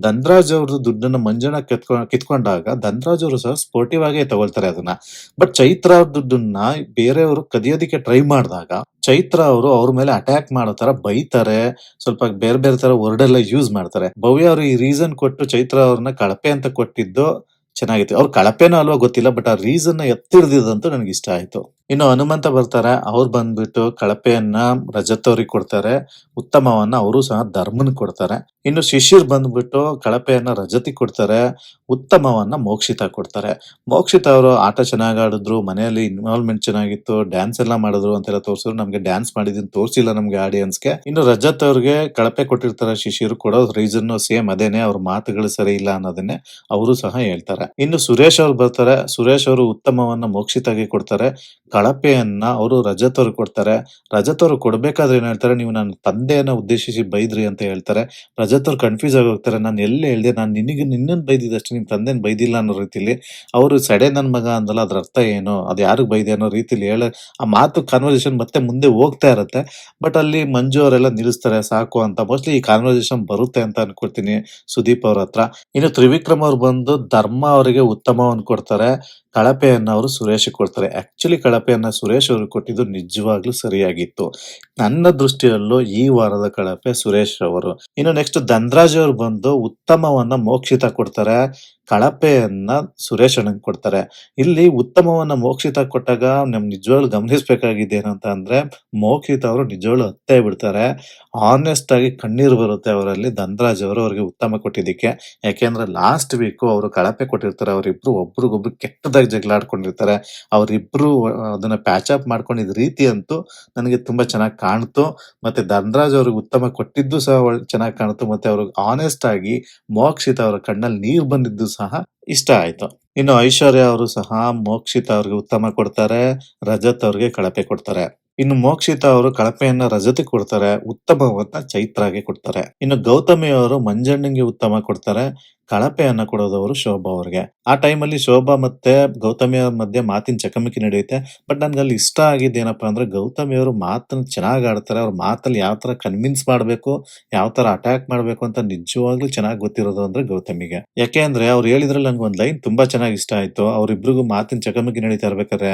ಧನ್ರಾಜ್ ಅವ್ರದ್ದು ದುಡ್ಡನ್ನ ಮಂಜಣ್ಣ ಕಿತ್ಕೊ, ಕಿತ್ಕೊಂಡಾಗ ಧನ್ರಾಜ್ ಅವರು ಸಹ ಸ್ಪೋರ್ಟಿವ್ ಆಗೇ ತಗೊಳ್ತಾರೆ ಅದನ್ನ. ಬಟ್ ಚೈತ್ರ ಅವ್ರ ದುಡ್ಡನ್ನ ಬೇರೆಯವರು ಕದಿಯೋದಕ್ಕೆ ಟ್ರೈ ಮಾಡಿದಾಗ, ಚೈತ್ರ ಅವರು ಅವ್ರ ಮೇಲೆ ಅಟ್ಯಾಕ್ ಮಾಡೋ ತರ ಬೈತಾರೆ. ಸ್ವಲ್ಪ ಬೇರೆ ಬೇರೆ ತರ ವರ್ಡ್ ಎಲ್ಲ ಯೂಸ್ ಮಾಡ್ತಾರೆ. ಭವ್ಯ ಅವರು ಈ ರೀಸನ್ ಕೊಟ್ಟು ಚೈತ್ರ ಅವ್ರನ್ನ ಕಳಪೆ ಅಂತ ಕೊಟ್ಟಿದ್ದು ಚೆನ್ನಾಗಿತ್ತು. ಅವ್ರು ಕಳಪೆನೋ ಅಲ್ವಾ ಗೊತ್ತಿಲ್ಲ ಬಟ್ ಆ ರೀಸನ್ ಎತ್ತಿಡ್ದಿದಂತೂ ನನಗೆ ಇಷ್ಟ ಆಯ್ತು. ಇನ್ನು ಹನುಮಂತ ಬರ್ತಾರೆ. ಅವ್ರು ಬಂದ್ಬಿಟ್ಟು ಕಳಪೆಯನ್ನ ರಜತವ್ರಿಗೆ ಕೊಡ್ತಾರೆ. ಉತ್ತಮವನ್ನ ಅವರು ಸಹ ಧರ್ಮನ್ ಕೊಡ್ತಾರೆ. ಇನ್ನು ಶಿಶಿರ್ ಬಂದ್ಬಿಟ್ಟು ಕಳಪೆಯನ್ನ ರಜತಿ ಕೊಡ್ತಾರೆ. ಉತ್ತಮವನ್ನ ಮೋಕ್ಷಿತ ಕೊಡ್ತಾರೆ. ಮೋಕ್ಷಿತ ಅವರು ಆಟ ಚೆನ್ನಾಗಿ ಆಡಿದ್ರು, ಮನೆಯಲ್ಲಿ ಇನ್ವಾಲ್ವ್ಮೆಂಟ್ ಚೆನ್ನಾಗಿತ್ತು ಡ್ಯಾನ್ಸ್ ಎಲ್ಲ ಮಾಡಿದ್ರು ಅಂತೆಲ್ಲ ತೋರಿಸಿದ್ರು. ನಮ್ಗೆ ಡ್ಯಾನ್ಸ್ ಮಾಡಿದ್ದೀನಿ ತೋರಿಸಿಲ್ಲ ನಮ್ಗೆ ಆಡಿಯನ್ಸ್ಗೆ ಇನ್ನು ರಜತ್ ಅವ್ರಿಗೆ ಕಳಪೆ ಕೊಟ್ಟಿರ್ತಾರೆ ಶಿಷ್ಯರು ಕೊಡೋ ರೀಸನ್ ಸೇಮ್ ಅದೇನೆ. ಅವ್ರ ಮಾತುಗಳು ಸರಿ ಇಲ್ಲ ಅನ್ನೋದನ್ನೇ ಅವರು ಸಹ ಹೇಳ್ತಾರೆ. ಇನ್ನು ಸುರೇಶ್ ಅವ್ರು ಬರ್ತಾರೆ. ಸುರೇಶ್ ಅವರು ಉತ್ತಮವನ್ನ ಮೋಕ್ಷಿತಾಗಿ ಕೊಡ್ತಾರೆ. ಕಳಪೆಯನ್ನ ಅವರು ರಜತ್ ಕೊಡ್ತಾರೆ. ರಜತವ್ರು ಕೊಡ್ಬೇಕಾದ್ರೆ ಏನ್ ಹೇಳ್ತಾರೆ, ನೀವು ನನ್ನ ತಂದೆಯನ್ನ ಉದ್ದೇಶಿಸಿ ಬೈದ್ರಿ ಅಂತ ಹೇಳ್ತಾರೆ. ರಜತವ್ರು ಕನ್ಫ್ಯೂಸ್ ಆಗಿ ಹೋಗ್ತಾರೆ, ನಾನು ಎಲ್ಲಿ ಹೇಳಿದೆ? ನಾನು ನಿನಗೆ, ನಿನ್ನನ್ ಬೈದಿದ್ದಷ್ಟು ನಿಮ್ಮ ತಂದೆನ ಬೈದಿಲ್ಲ ಅನ್ನೋ ರೀತಿಲಿ ಅವರು ಸಡೆ ನನ್ನ ಮಗ ಅಂದಲ್ಲ, ಅದ್ರ ಅರ್ಥ ಏನು? ಅದು ಯಾರಿಗ್ ಬೈದೆ ಅನ್ನೋ ರೀತಿಲಿ ಹೇಳ ಆ ಮಾತು ಕಾನ್ವರ್ಸೇಷನ್ ಮತ್ತೆ ಮುಂದೆ ಹೋಗ್ತಾ ಇರುತ್ತೆ. ಬಟ್ ಅಲ್ಲಿ ಮಂಜು ಅವರೆಲ್ಲ ನಿಲ್ಲಿಸ್ತಾರೆ, ಸಾಕು ಅಂತ. ಮೋಸ್ಟ್ಲಿ ಈ ಕಾನ್ವರ್ಸೇಷನ್ ಬರುತ್ತೆ ಅಂತ ಅನ್ಕೊಳ್ತೀನಿ ಸುದೀಪ್ ಅವ್ರ ಹತ್ರ. ಇನ್ನು ತ್ರಿವಿಕ್ರಮ್ ಅವ್ರು ಬಂದು ಧರ್ಮ ಅವರಿಗೆ ಉತ್ತಮವನ್ನು ಕೊಡ್ತಾರೆ. ಕಳಪೆಯನ್ನ ಅವರು ಸುರೇಶ್ ಕೊಡ್ತಾರೆ. ಆಕ್ಚುಲಿ ಕಳಪೆಯನ್ನ ಸುರೇಶ್ ಅವರು ಕೊಟ್ಟಿದ್ದು ನಿಜವಾಗ್ಲೂ ಸರಿಯಾಗಿತ್ತು. ನನ್ನ ದೃಷ್ಟಿಯಲ್ಲೂ ಈ ವಾರದ ಕಳಪೆ ಸುರೇಶ್ ಅವರು ಇನ್ನು ನೆಕ್ಸ್ಟ್ ದಂದ್ರಾಜ್ ಅವರು ಬಂದು ಉತ್ತಮವನ್ನ ಮೋಕ್ಷಿತ ಕೊಡ್ತಾರೆ. ಕಳಪೆಯನ್ನ ಸುರೇಶ್ ಅಣ್ಣ ಕೊಡ್ತಾರೆ. ಇಲ್ಲಿ ಉತ್ತಮವನ್ನ ಮೋಕ್ಷಿತ ಕೊಟ್ಟಾಗ ನಮ್ ನಿಜವಾಗ್ಲು ಗಮನಿಸ್ಬೇಕಾಗಿದೆ ಏನಂತ ಅಂದ್ರೆ ಮೋಕ್ಷಿತ ಅವರು ನಿಜವಾಗ್ಲು ಹತ್ತೇ ಬಿಡ್ತಾರೆ ಆನೆಸ್ಟ್ ಆಗಿ ಕಣ್ಣೀರು ಬರುತ್ತೆ ಅವರಲ್ಲಿ ದಂದ್ರಾಜ್ ಅವರು ಅವ್ರಿಗೆ ಉತ್ತಮ ಕೊಟ್ಟಿದ್ದಕ್ಕೆ. ಯಾಕೆಂದ್ರೆ ಲಾಸ್ಟ್ ವೀಕು ಅವರು ಕಳಪೆ ಕೊಟ್ಟಿರ್ತಾರೆ. ಅವರಿಬ್ರು ಒಬ್ರಿಗೊಬ್ರು ಕೆಟ್ಟದಾಗಿ ಆಗಿ ಜಗಳ ಆಡ್ಕೊಂಡಿರ್ತಾರೆ. ಅವರಿಬ್ರು ಅದನ್ನ ಪ್ಯಾಚ್ ಅಪ್ ಮಾಡ್ಕೊಂಡಿದ್ ರೀತಿ ಅಂತೂ ನನಗೆ ತುಂಬಾ ಚೆನ್ನಾಗಿ ಕಾಣ್ತು. ಮತ್ತೆ ಧನರಾಜ್ ಅವ್ರಿಗೆ ಉತ್ತಮ ಕೊಟ್ಟಿದ್ದು ಸಹ ಚೆನ್ನಾಗಿ ಕಾಣ್ತು. ಮತ್ತೆ ಅವ್ರಿಗೆ ಆನೆಸ್ಟ್ ಆಗಿ ಮೋಕ್ಷಿತ ಅವರ ಕಣ್ಣಲ್ಲಿ ನೀರು ಬಂದಿದ್ದು ಸಹ ಇಷ್ಟ ಆಯ್ತು. ಇನ್ನು ಐಶ್ವರ್ಯ ಅವರು ಸಹ ಮೋಕ್ಷಿತ ಅವ್ರಿಗೆ ಉತ್ತಮ ಕೊಡ್ತಾರೆ. ರಜತ್ ಅವ್ರಿಗೆ ಕಳಪೆ ಕೊಡ್ತಾರೆ. ಇನ್ನು ಮೋಕ್ಷಿತ ಅವರು ಕಳಪೆಯನ್ನ ರಜತಿ ಕೊಡ್ತಾರೆ ಉತ್ತಮವನ್ನ ಚೈತ್ರಾಗೆ ಕೊಡ್ತಾರೆ. ಇನ್ನು ಗೌತಮಿ ಅವರು ಮಂಜಣ್ಣಂಗೆ ಉತ್ತಮ ಕೊಡ್ತಾರೆ, ಕಳಪೆಯನ್ನ ಕೊಡೋದವರು ಶೋಭಾ ಅವ್ರಿಗೆ. ಆ ಟೈಮಲ್ಲಿ ಶೋಭಾ ಮತ್ತೆ ಗೌತಮಿ ಅವ್ರ ಮಧ್ಯೆ ಮಾತಿನ ಚಕಮಕಿ ನಡೆಯುತ್ತೆ. ಬಟ್ ನನ್ಗೆ ಅಲ್ಲಿ ಇಷ್ಟ ಆಗಿದ್ದೇನಪ್ಪ ಅಂದ್ರೆ ಗೌತಮಿ ಅವರು ಮಾತನ್ನ ಚೆನ್ನಾಗಿ ಆಡ್ತಾರೆ, ಅವ್ರ ಮಾತಲ್ಲಿ ಯಾವ ತರ ಕನ್ವಿನ್ಸ್ ಮಾಡ್ಬೇಕು, ಯಾವ ತರ ಅಟ್ಯಾಕ್ ಮಾಡ್ಬೇಕು ಅಂತ ನಿಜವಾಗ್ಲೂ ಚೆನ್ನಾಗಿ ಗೊತ್ತಿರೋದು ಅಂದ್ರೆ ಗೌತಮಿಗೆ. ಯಾಕೆ ಅಂದ್ರೆ ಅವ್ರು ಹೇಳಿದ್ರಲ್ಲಿ ನನ್ಗೆ ಒಂದ್ ಲೈನ್ ತುಂಬಾ ಚೆನ್ನಾಗಿ ಇಷ್ಟ ಆಯ್ತು. ಅವ್ರಿಬ್ರಿಗೂ ಮಾತಿನ ಚಕಮಕಿ ನಡೀತಾ ಇರ್ಬೇಕಾದ್ರೆ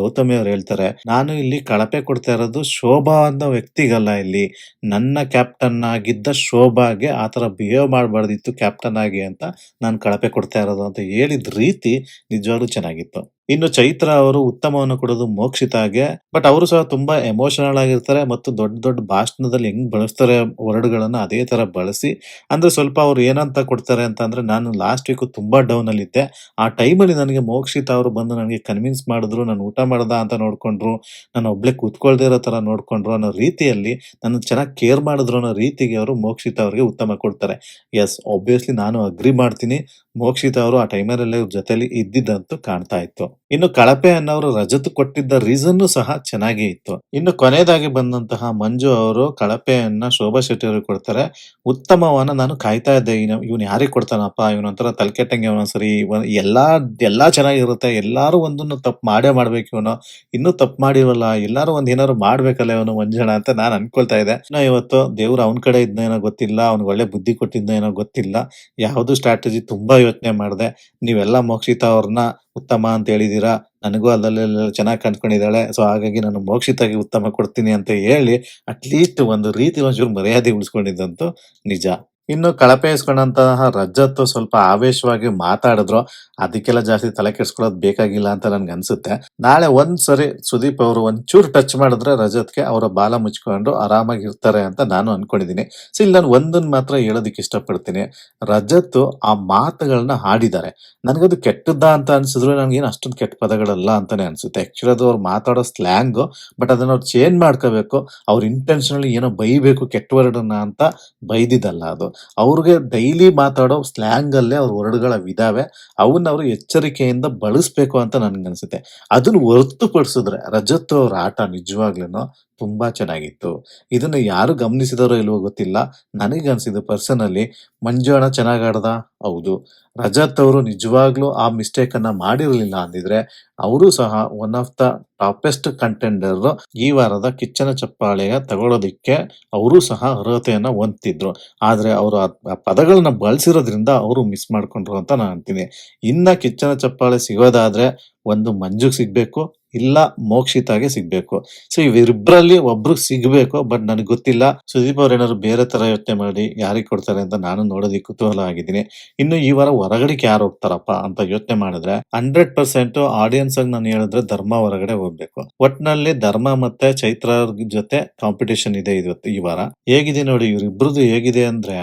ಗೌತಮಿ ಅವ್ರು ಹೇಳ್ತಾರೆ, ನಾನು ಇಲ್ಲಿ ಕಳಪೆ ಕೊಡ್ತಾ ಇರೋದು ಶೋಭಾ ಅನ್ನೋ ವ್ಯಕ್ತಿಗಲ್ಲ ಇಲ್ಲಿ. ನನ್ನ ಕ್ಯಾಪ್ಟನ್ ಆಗಿದ್ದ ಶೋಭಾಗೆ ಆ ಥರ ಬಿಹೇವ್ ಮಾಡಬಾರ್ದಿತ್ತು ಕ್ಯಾಪ್ಟನ್ ಆಗಿ ಅಂತ ನಾನು ಕಳಪೆ ಕೊಡ್ತಾ ಇರೋದು ಅಂತ ಹೇಳಿದ ರೀತಿ ನಿಜವಾಗ್ಲೂ ಚೆನ್ನಾಗಿತ್ತು. ಇನ್ನು ಚೈತ್ರ ಅವರು ಉತ್ತಮವನ್ನು ಕೊಡೋದು ಮೋಕ್ಷಿತಾಗೆ ಬಟ್ ಅವರು ಸಹ ತುಂಬಾ ಎಮೋಷನಲ್ ಆಗಿರ್ತಾರೆ ಮತ್ತು ದೊಡ್ಡ ದೊಡ್ಡ ಭಾಷಣದಲ್ಲಿ ಹೆಂಗ್ ಬಳಸ್ತಾರೆ ವರ್ಡ್ಗಳನ್ನ ಅದೇ ತರ ಬಳಸಿ, ಅಂದ್ರೆ ಸ್ವಲ್ಪ ಅವ್ರು ಏನಂತ ಕೊಡ್ತಾರೆ ಅಂತ ಅಂದ್ರೆ ನಾನು ಲಾಸ್ಟ್ ವೀಕ್ ತುಂಬಾ ಡೌನ್ ಅಲ್ಲಿ ಇದ್ದೆ ಆ ಟೈಮಲ್ಲಿ ನನಗೆ ಮೋಕ್ಷಿತ ಅವರು ಬಂದು ನನಗೆ ಕನ್ವಿನ್ಸ್ ಮಾಡಿದ್ರು, ನಾನು ಊಟ ಮಾಡ್ದ ಅಂತ ನೋಡ್ಕೊಂಡ್ರು, ನಾನು ಒಬ್ಳೆ ಕೂತ್ಕೊಳ್ದೇ ಇರೋ ತರ ನೋಡ್ಕೊಂಡ್ರು ಅನ್ನೋ ರೀತಿಯಲ್ಲಿ ನನ್ನ ಚೆನ್ನಾಗಿ ಕೇರ್ ಮಾಡಿದ್ರು ಅನ್ನೋ ರೀತಿಗೆ ಅವರು ಮೋಕ್ಷಿತ ಅವರಿಗೆ ಉತ್ತಮ ಕೊಡ್ತಾರೆ. ಎಸ್ ಒಬ್ವಿಯಸ್ಲಿ ನಾನು ಅಗ್ರಿ ಮಾಡ್ತೀನಿ, ಮೋಕ್ಷಿತ ಅವರು ಆ ಟೈಮಲ್ಲೇ ಜೊತೆಲಿ ಇದ್ದಿದ್ದಂತೂ ಕಾಣ್ತಾ ಇತ್ತು. ಇನ್ನು ಕಳಪೆ ಅನ್ನೋರು ರಜತ್ ಕೊಟ್ಟಿದ್ದ ರೀಸನ್ ಸಹ ಚೆನ್ನಾಗೇ ಇತ್ತು. ಇನ್ನು ಕೊನೆಯದಾಗಿ ಬಂದಂತಹ ಮಂಜು ಅವರು ಕಳಪೆಯನ್ನ ಶೋಭಾ ಶೆಟ್ಟಿ ಅವರು ಕೊಡ್ತಾರೆ. ಉತ್ತಮವನ್ನ ನಾನು ಕಾಯ್ತಾ ಇದ್ದೆ. ಇವನ್ ಯಾರಿಗೆ ಕೊಡ್ತಾನಪ್ಪ? ಇವನೊಂಥರ ತಲೆಕೆಟ್ಟಂಗೆ ಅವನ ಸರಿ ಇವ- ಎಲ್ಲಾ ಎಲ್ಲಾ ಚೆನ್ನಾಗಿರುತ್ತೆ. ಎಲ್ಲಾರು ಒಂದನ್ನು ತಪ್ಪು ಮಾಡೇ ಮಾಡ್ಬೇಕು ಇವನು. ಇನ್ನೂ ತಪ್ಪು ಮಾಡಿರಲ್ಲ. ಎಲ್ಲಾರು ಒಂದ್ ಏನಾರು ಮಾಡ್ಬೇಕಲ್ಲ ಇವನು ಮಂಜಣ ಅಂತ ನಾನು ಅನ್ಕೊಳ್ತಾ ಇದ್ದೆ. ನಾ ಇವತ್ತು ದೇವ್ರು ಅವನ ಕಡೆ ಇದ್ನೇನೋ ಗೊತ್ತಿಲ್ಲ. ಅವ್ನಿಗೆ ಒಳ್ಳೆ ಬುದ್ಧಿ ಕೊಟ್ಟಿದ್ನೇನೋ ಗೊತ್ತಿಲ್ಲ. ಯಾವ್ದು ಸ್ಟ್ರಾಟಜಿ ತುಂಬಾ ಯೋಚನೆ ಮಾಡಿದೆ. ನೀವೆಲ್ಲ ಮೋಕ್ಷಿತ ಅವ್ರನ್ನ ಉತ್ತಮ ಅಂತ ಹೇಳಿದೀರಾ? ನನಗೂ ಅಲ್ಲೆಲ್ಲ ಚೆನ್ನಾಗಿ ಕಂಡ್ಕೊಂಡಿದ್ದಾಳೆ ಸೊ ಹಾಗಾಗಿ ನಾನು ಮೋಕ್ಷಿತಾಗಿ ಉತ್ತಮ ಕೊಡ್ತೀನಿ ಅಂತ ಹೇಳಿ ಅಟ್ಲೀಸ್ಟ್ ಒಂದು ರೀತಿ ಒಂಚೂರು ಮರ್ಯಾದೆ ಉಳಿಸ್ಕೊಂಡಿದ್ದಂತೂ ನಿಜ. ಇನ್ನು ಕಳಪೆ ಇಸ್ಕೊಂಡಂತಹ ರಜತ್ ಸ್ವಲ್ಪ ಆವೇಶವಾಗಿ ಮಾತಾಡಿದ್ರು. ಅದಕ್ಕೆಲ್ಲ ಜಾಸ್ತಿ ತಲೆ ಕೆಡ್ಸ್ಕೊಳ್ಳೋದು ಬೇಕಾಗಿಲ್ಲ ಅಂತ ನನ್ಗೆ ಅನ್ಸುತ್ತೆ. ನಾಳೆ ಒಂದ್ ಸರಿ ಸುದೀಪ್ ಅವರು ಒಂಚೂರು ಟಚ್ ಮಾಡಿದ್ರೆ ರಜತ್ಗೆ ಅವರ ಬಾಲ ಮುಚ್ಕೊಂಡು ಆರಾಮಾಗಿ ಇರ್ತಾರೆ ಅಂತ ನಾನು ಅನ್ಕೊಂಡಿದ್ದೀನಿ ಸೊ ಇಲ್ಲಿ ನಾನು ಒಂದನ್ ಮಾತ್ರ ಹೇಳೋದಕ್ಕೆ ಇಷ್ಟಪಡ್ತೀನಿ. ರಜತ್ ಆ ಮಾತುಗಳನ್ನ ಹಾಡಿದ್ದಾರೆ. ನನಗದು ಕೆಟ್ಟದ್ದ ಅಂತ ಅನ್ಸಿದ್ರು ನನ್ಗೇನು ಅಷ್ಟೊಂದು ಕೆಟ್ಟ ಪದಗಳಲ್ಲ ಅಂತಾನೆ ಅನ್ಸುತ್ತೆ. ಆಕ್ಚುಲಿ ಅದು ಅವ್ರು ಮಾತಾಡೋ ಸ್ಲ್ಯಾಂಗ್ ಬಟ್ ಅದನ್ನ ಅವ್ರು ಚೇಂಜ್ ಮಾಡ್ಕೋಬೇಕು. ಅವ್ರ ಇಂಟೆನ್ಷನಲ್ಲಿ ಏನೋ ಬೈಬೇಕು ಕೆಟ್ಟ ವರ್ಡನ್ನ ಅಂತ ಬೈದಿದ್ದಲ್ಲ ಅದು. ಅವ್ರಿಗೆ ಡೈಲಿ ಮಾತಾಡೋ ಸ್ಲ್ಯಾಂಗಲ್ಲೇ ಅವ್ರ ವರ್ಡ್ಗಳ ಇದಾವೆ. ಅವನ್ನ ಅವರು ಎಚ್ಚರಿಕೆಯಿಂದ ಬಳಸ್ಬೇಕು ಅಂತ ನನ್ಗನ್ಸುತ್ತೆ. ಅದನ್ನ ಹೊರತುಪಡಿಸಿದ್ರೆ ರಜತ್ ಅವ್ರ ಆಟ ನಿಜವಾಗ್ಲೂ ತುಂಬಾ ಚೆನ್ನಾಗಿತ್ತು. ಇದನ್ನ ಯಾರು ಗಮನಿಸಿದಾರೋ ಇಲ್ವೋ ಗೊತ್ತಿಲ್ಲ. ನನಗೆ ಅನ್ಸಿದ್ದು ಪರ್ಸನಲ್ಲಿ ಮಂಜು ಅಣ್ಣ ಚೆನ್ನಾಗ್ ಆಡ್ದ? ಹೌದು. ರಜತ್ ಅವರು ನಿಜವಾಗ್ಲೂ ಆ ಮಿಸ್ಟೇಕ್ ಅನ್ನ ಮಾಡಿರಲಿಲ್ಲ ಅಂದಿದ್ರೆ ಅವರು ಸಹ one of the toppest contender ಈ ವಾರದ ಕಿಚ್ಚನ ಚಪ್ಪಾಳೆಯ ತಗೊಳ್ಳೋದಿಕ್ಕೆ ಅವರು ಸಹ ಅರ್ಹತೆಯನ್ನ ಹೊಂದಿದ್ರು ಆದ್ರೆ ಅವರು ಆ ಪದಗಳನ್ನ ಬಳಸಿರೋದ್ರಿಂದ ಅವರು ಮಿಸ್ ಮಾಡ್ಕೊಂಡ್ರು ಅಂತ ನಾನು ಅಂತೀನಿ. ಇನ್ನ ಕಿಚ್ಚನ ಚಪ್ಪಾಳೆ ಸಿಗೋದಾದ್ರೆ ಒಂದು ಮಂಜುಗ್ ಸಿಗ್ಬೇಕು ಇಲ್ಲ, ಮೋಕ್ಷಿತಾಗೆ ಸಿಗ್ಬೇಕು. ಸೊ ಇವಿಬ್ರಲ್ಲಿ ಒಬ್ರು ಸಿಗ್ಬೇಕು ಬಟ್ ನನಗೆ ಗೊತ್ತಿಲ್ಲ. ಸುದೀಪ್ ಅವ್ರ ಏನಾದ್ರು ಬೇರೆ ತರ ಯೋಚನೆ ಮಾಡಿ, ಯಾರಿಗೆ ಕೊಡ್ತಾರೆ ಅಂತ ನಾನು ನೋಡೋದಿಕ್ಕೆ ಕುತೂಹಲ ಆಗಿದ್ದೀನಿ. ಇನ್ನು ಈ ವಾರ ಹೊರಗಡೆಗೆ ಯಾರು ಹೋಗ್ತಾರಪ್ಪ ಅಂತ ಯೋಚನೆ ಮಾಡಿದ್ರೆ ಹಂಡ್ರೆಡ್ ಪರ್ಸೆಂಟ್ ಆಡಿಯನ್ಸ್ ಆಗಿ ನಾನು ಹೇಳಿದ್ರೆ ಧರ್ಮ ಹೊರಗಡೆ ಹೋಗ್ಬೇಕು. ಒಟ್ನಲ್ಲಿ ಧರ್ಮ ಮತ್ತೆ ಚೈತ್ರ ಜೊತೆ ಕಾಂಪಿಟೇಷನ್ ಇದೆ ಇವತ್ತು, ಈ ವಾರ. ಹೇಗಿದೆ ನೋಡಿ ಇವ್ರಿಬ್ರದ್ದು ಹೇಗಿದೆ ಅಂದ್ರೆ,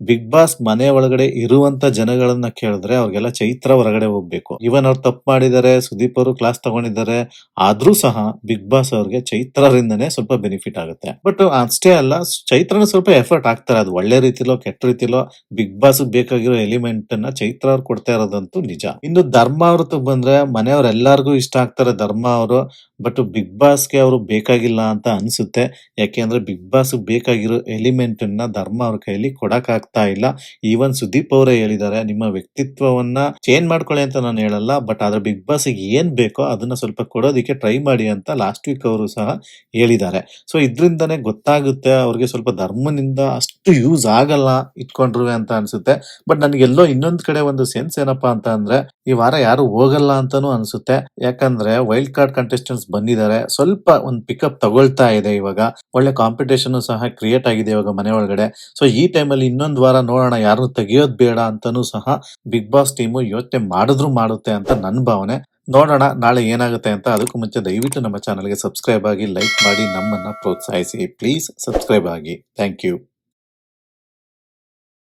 ಬಿಗ್ ಬಾಸ್ ಮನೆ ಒಳಗಡೆ ಇರುವಂತ ಜನಗಳನ್ನ ಕೇಳಿದ್ರೆ ಅವ್ರಿಗೆಲ್ಲ ಚೈತ್ರ ಹೊರಗಡೆ ಹೋಗ್ಬೇಕು. ಇವನ್ ಅವ್ರು ತಪ್ಪು ಮಾಡಿದ್ದಾರೆ, ಸುದೀಪ್ ಅವರು ಕ್ಲಾಸ್ ತಗೊಂಡಿದ್ದಾರೆ ಆದ್ರೂ ಸಹ ಬಿಗ್ ಬಾಸ್ ಅವ್ರಿಗೆ ಚೈತ್ರರಿಂದನೇ ಸ್ವಲ್ಪ ಬೆನಿಫಿಟ್ ಆಗುತ್ತೆ. ಬಟ್ ಅಷ್ಟೇ ಅಲ್ಲ, ಚೈತ್ರನ ಸ್ವಲ್ಪ ಎಫರ್ಟ್ ಆಗ್ತಾರೆ ಅದು ಒಳ್ಳೆ ರೀತಿಲೋ, ಕೆಟ್ಟ ರೀತಿಲೋ, ಬಿಗ್ ಬಾಸ್ ಬೇಕಾಗಿರೋ ಎಲಿಮೆಂಟ್ ಅನ್ನ ಚೈತ್ರ ಅವ್ರು ಕೊಡ್ತಾ ಇರೋದಂತೂ ನಿಜ. ಇನ್ನು ಧರ್ಮ ಅವ್ರದ್ದು ಬಂದ್ರೆ ಮನೆಯವ್ರೆಲ್ಲಾರ್ಗು ಇಷ್ಟ ಆಗ್ತಾರೆ. ಧರ್ಮ ಅವರು ಬಟ್ ಬಿಗ್ ಬಾಸ್ಗೆ ಅವರು ಬೇಕಾಗಿಲ್ಲ ಅಂತ ಅನ್ಸುತ್ತೆ. ಯಾಕೆಂದ್ರೆ ಬಿಗ್ ಬಾಸ್ ಬೇಕಾಗಿರೋ ಎಲಿಮೆಂಟ್ ಅನ್ನ ಧರ್ಮ ಅವ್ರ ಕೈಯಲ್ಲಿ ಕೊಡಕ್ ಆಗ್ತಾ ಇಲ್ಲ. ಈವನ್ ಸುದೀಪ್ ಅವರೇ ಹೇಳಿದ್ದಾರೆ, ನಿಮ್ಮ ವ್ಯಕ್ತಿತ್ವವನ್ನ ಚೇಂಜ್ ಮಾಡ್ಕೊಳ್ಳಿ ಅಂತ ನಾನು ಹೇಳಲ್ಲ ಬಟ್ ಆದ್ರೆ ಬಿಗ್ ಬಾಸ್ ಏನ್ ಬೇಕೋ ಅದನ್ನ ಸ್ವಲ್ಪ ಕೊಡೋದಿಕ್ಕೆ ಟ್ರೈ ಮಾಡಿ ಅಂತ ಲಾಸ್ಟ್ ವೀಕ್ ಅವರು ಸಹ ಹೇಳಿದ್ದಾರೆ. ಸೊ ಇದ್ರಿಂದನೇ ಗೊತ್ತಾಗುತ್ತೆ, ಅವ್ರಿಗೆ ಸ್ವಲ್ಪ ಧರ್ಮನಿಂದ ಅಷ್ಟು ಯೂಸ್ ಆಗಲ್ಲ ಇಟ್ಕೊಂಡ್ರು ಅಂತ ಅನ್ಸುತ್ತೆ. ಬಟ್ ನನಗೆಲ್ಲೋ ಇನ್ನೊಂದ್ ಕಡೆ ಒಂದು ಸೆನ್ಸ್ ಏನಪ್ಪಾ ಅಂತ ಅಂದ್ರೆ, ಈ ವಾರ ಯಾರು ಹೋಗಲ್ಲ ಅಂತಾನು ಅನ್ಸುತ್ತೆ. ಯಾಕಂದ್ರೆ ವೈಲ್ಡ್ ಕಾರ್ಡ್ ಕಂಟೆಸ್ಟೆಂಟ್ಸ್ ಬಂದಿದ್ದಾರೆ. ಸ್ವಲ್ಪ ಒಂದು ಪಿಕಪ್ ತಗೊಳ್ತಾ ಇದೆ ಇವಾಗ. ಒಳ್ಳೆ ಕಾಂಪಿಟೇಷನ್ ಸಹ ಕ್ರಿಯೇಟ್ ಆಗಿದೆ ಇವಾಗ ಮನೆ ಒಳಗಡೆ. ಸೊ ಈ ಟೈಮಲ್ಲಿ ಇನ್ನೊಂದ್ ವಾರ ನೋಡೋಣ ಯಾರು ತೆಗಿಯೋದ್ ಬೇಡ ಅಂತಾನೂ ಸಹ ಬಿಗ್ ಬಾಸ್ ಟೀಮು ಯೋಚನೆ ಮಾಡಿದ್ರು ಮಾಡುತ್ತೆ ಅಂತ ನನ್ನ ಭಾವನೆ. ನೋಡೋಣ, ನಾಳೆ ಏನಾಗುತ್ತೆ ಅಂತ ಅದಕ್ಕೂ ಮುಂಚೆ ದಯವಿಟ್ಟು ನಮ್ಮ ಚಾನಲ್ಗೆ ಸಬ್ಸ್ಕ್ರೈಬ್ ಆಗಿ ಲೈಕ್ ಮಾಡಿ, ನಮ್ಮನ್ನ ಪ್ರೋತ್ಸಾಹಿಸಿ. ಪ್ಲೀಸ್ ಸಬ್ಸ್ಕ್ರೈಬ್ ಆಗಿ. Thank you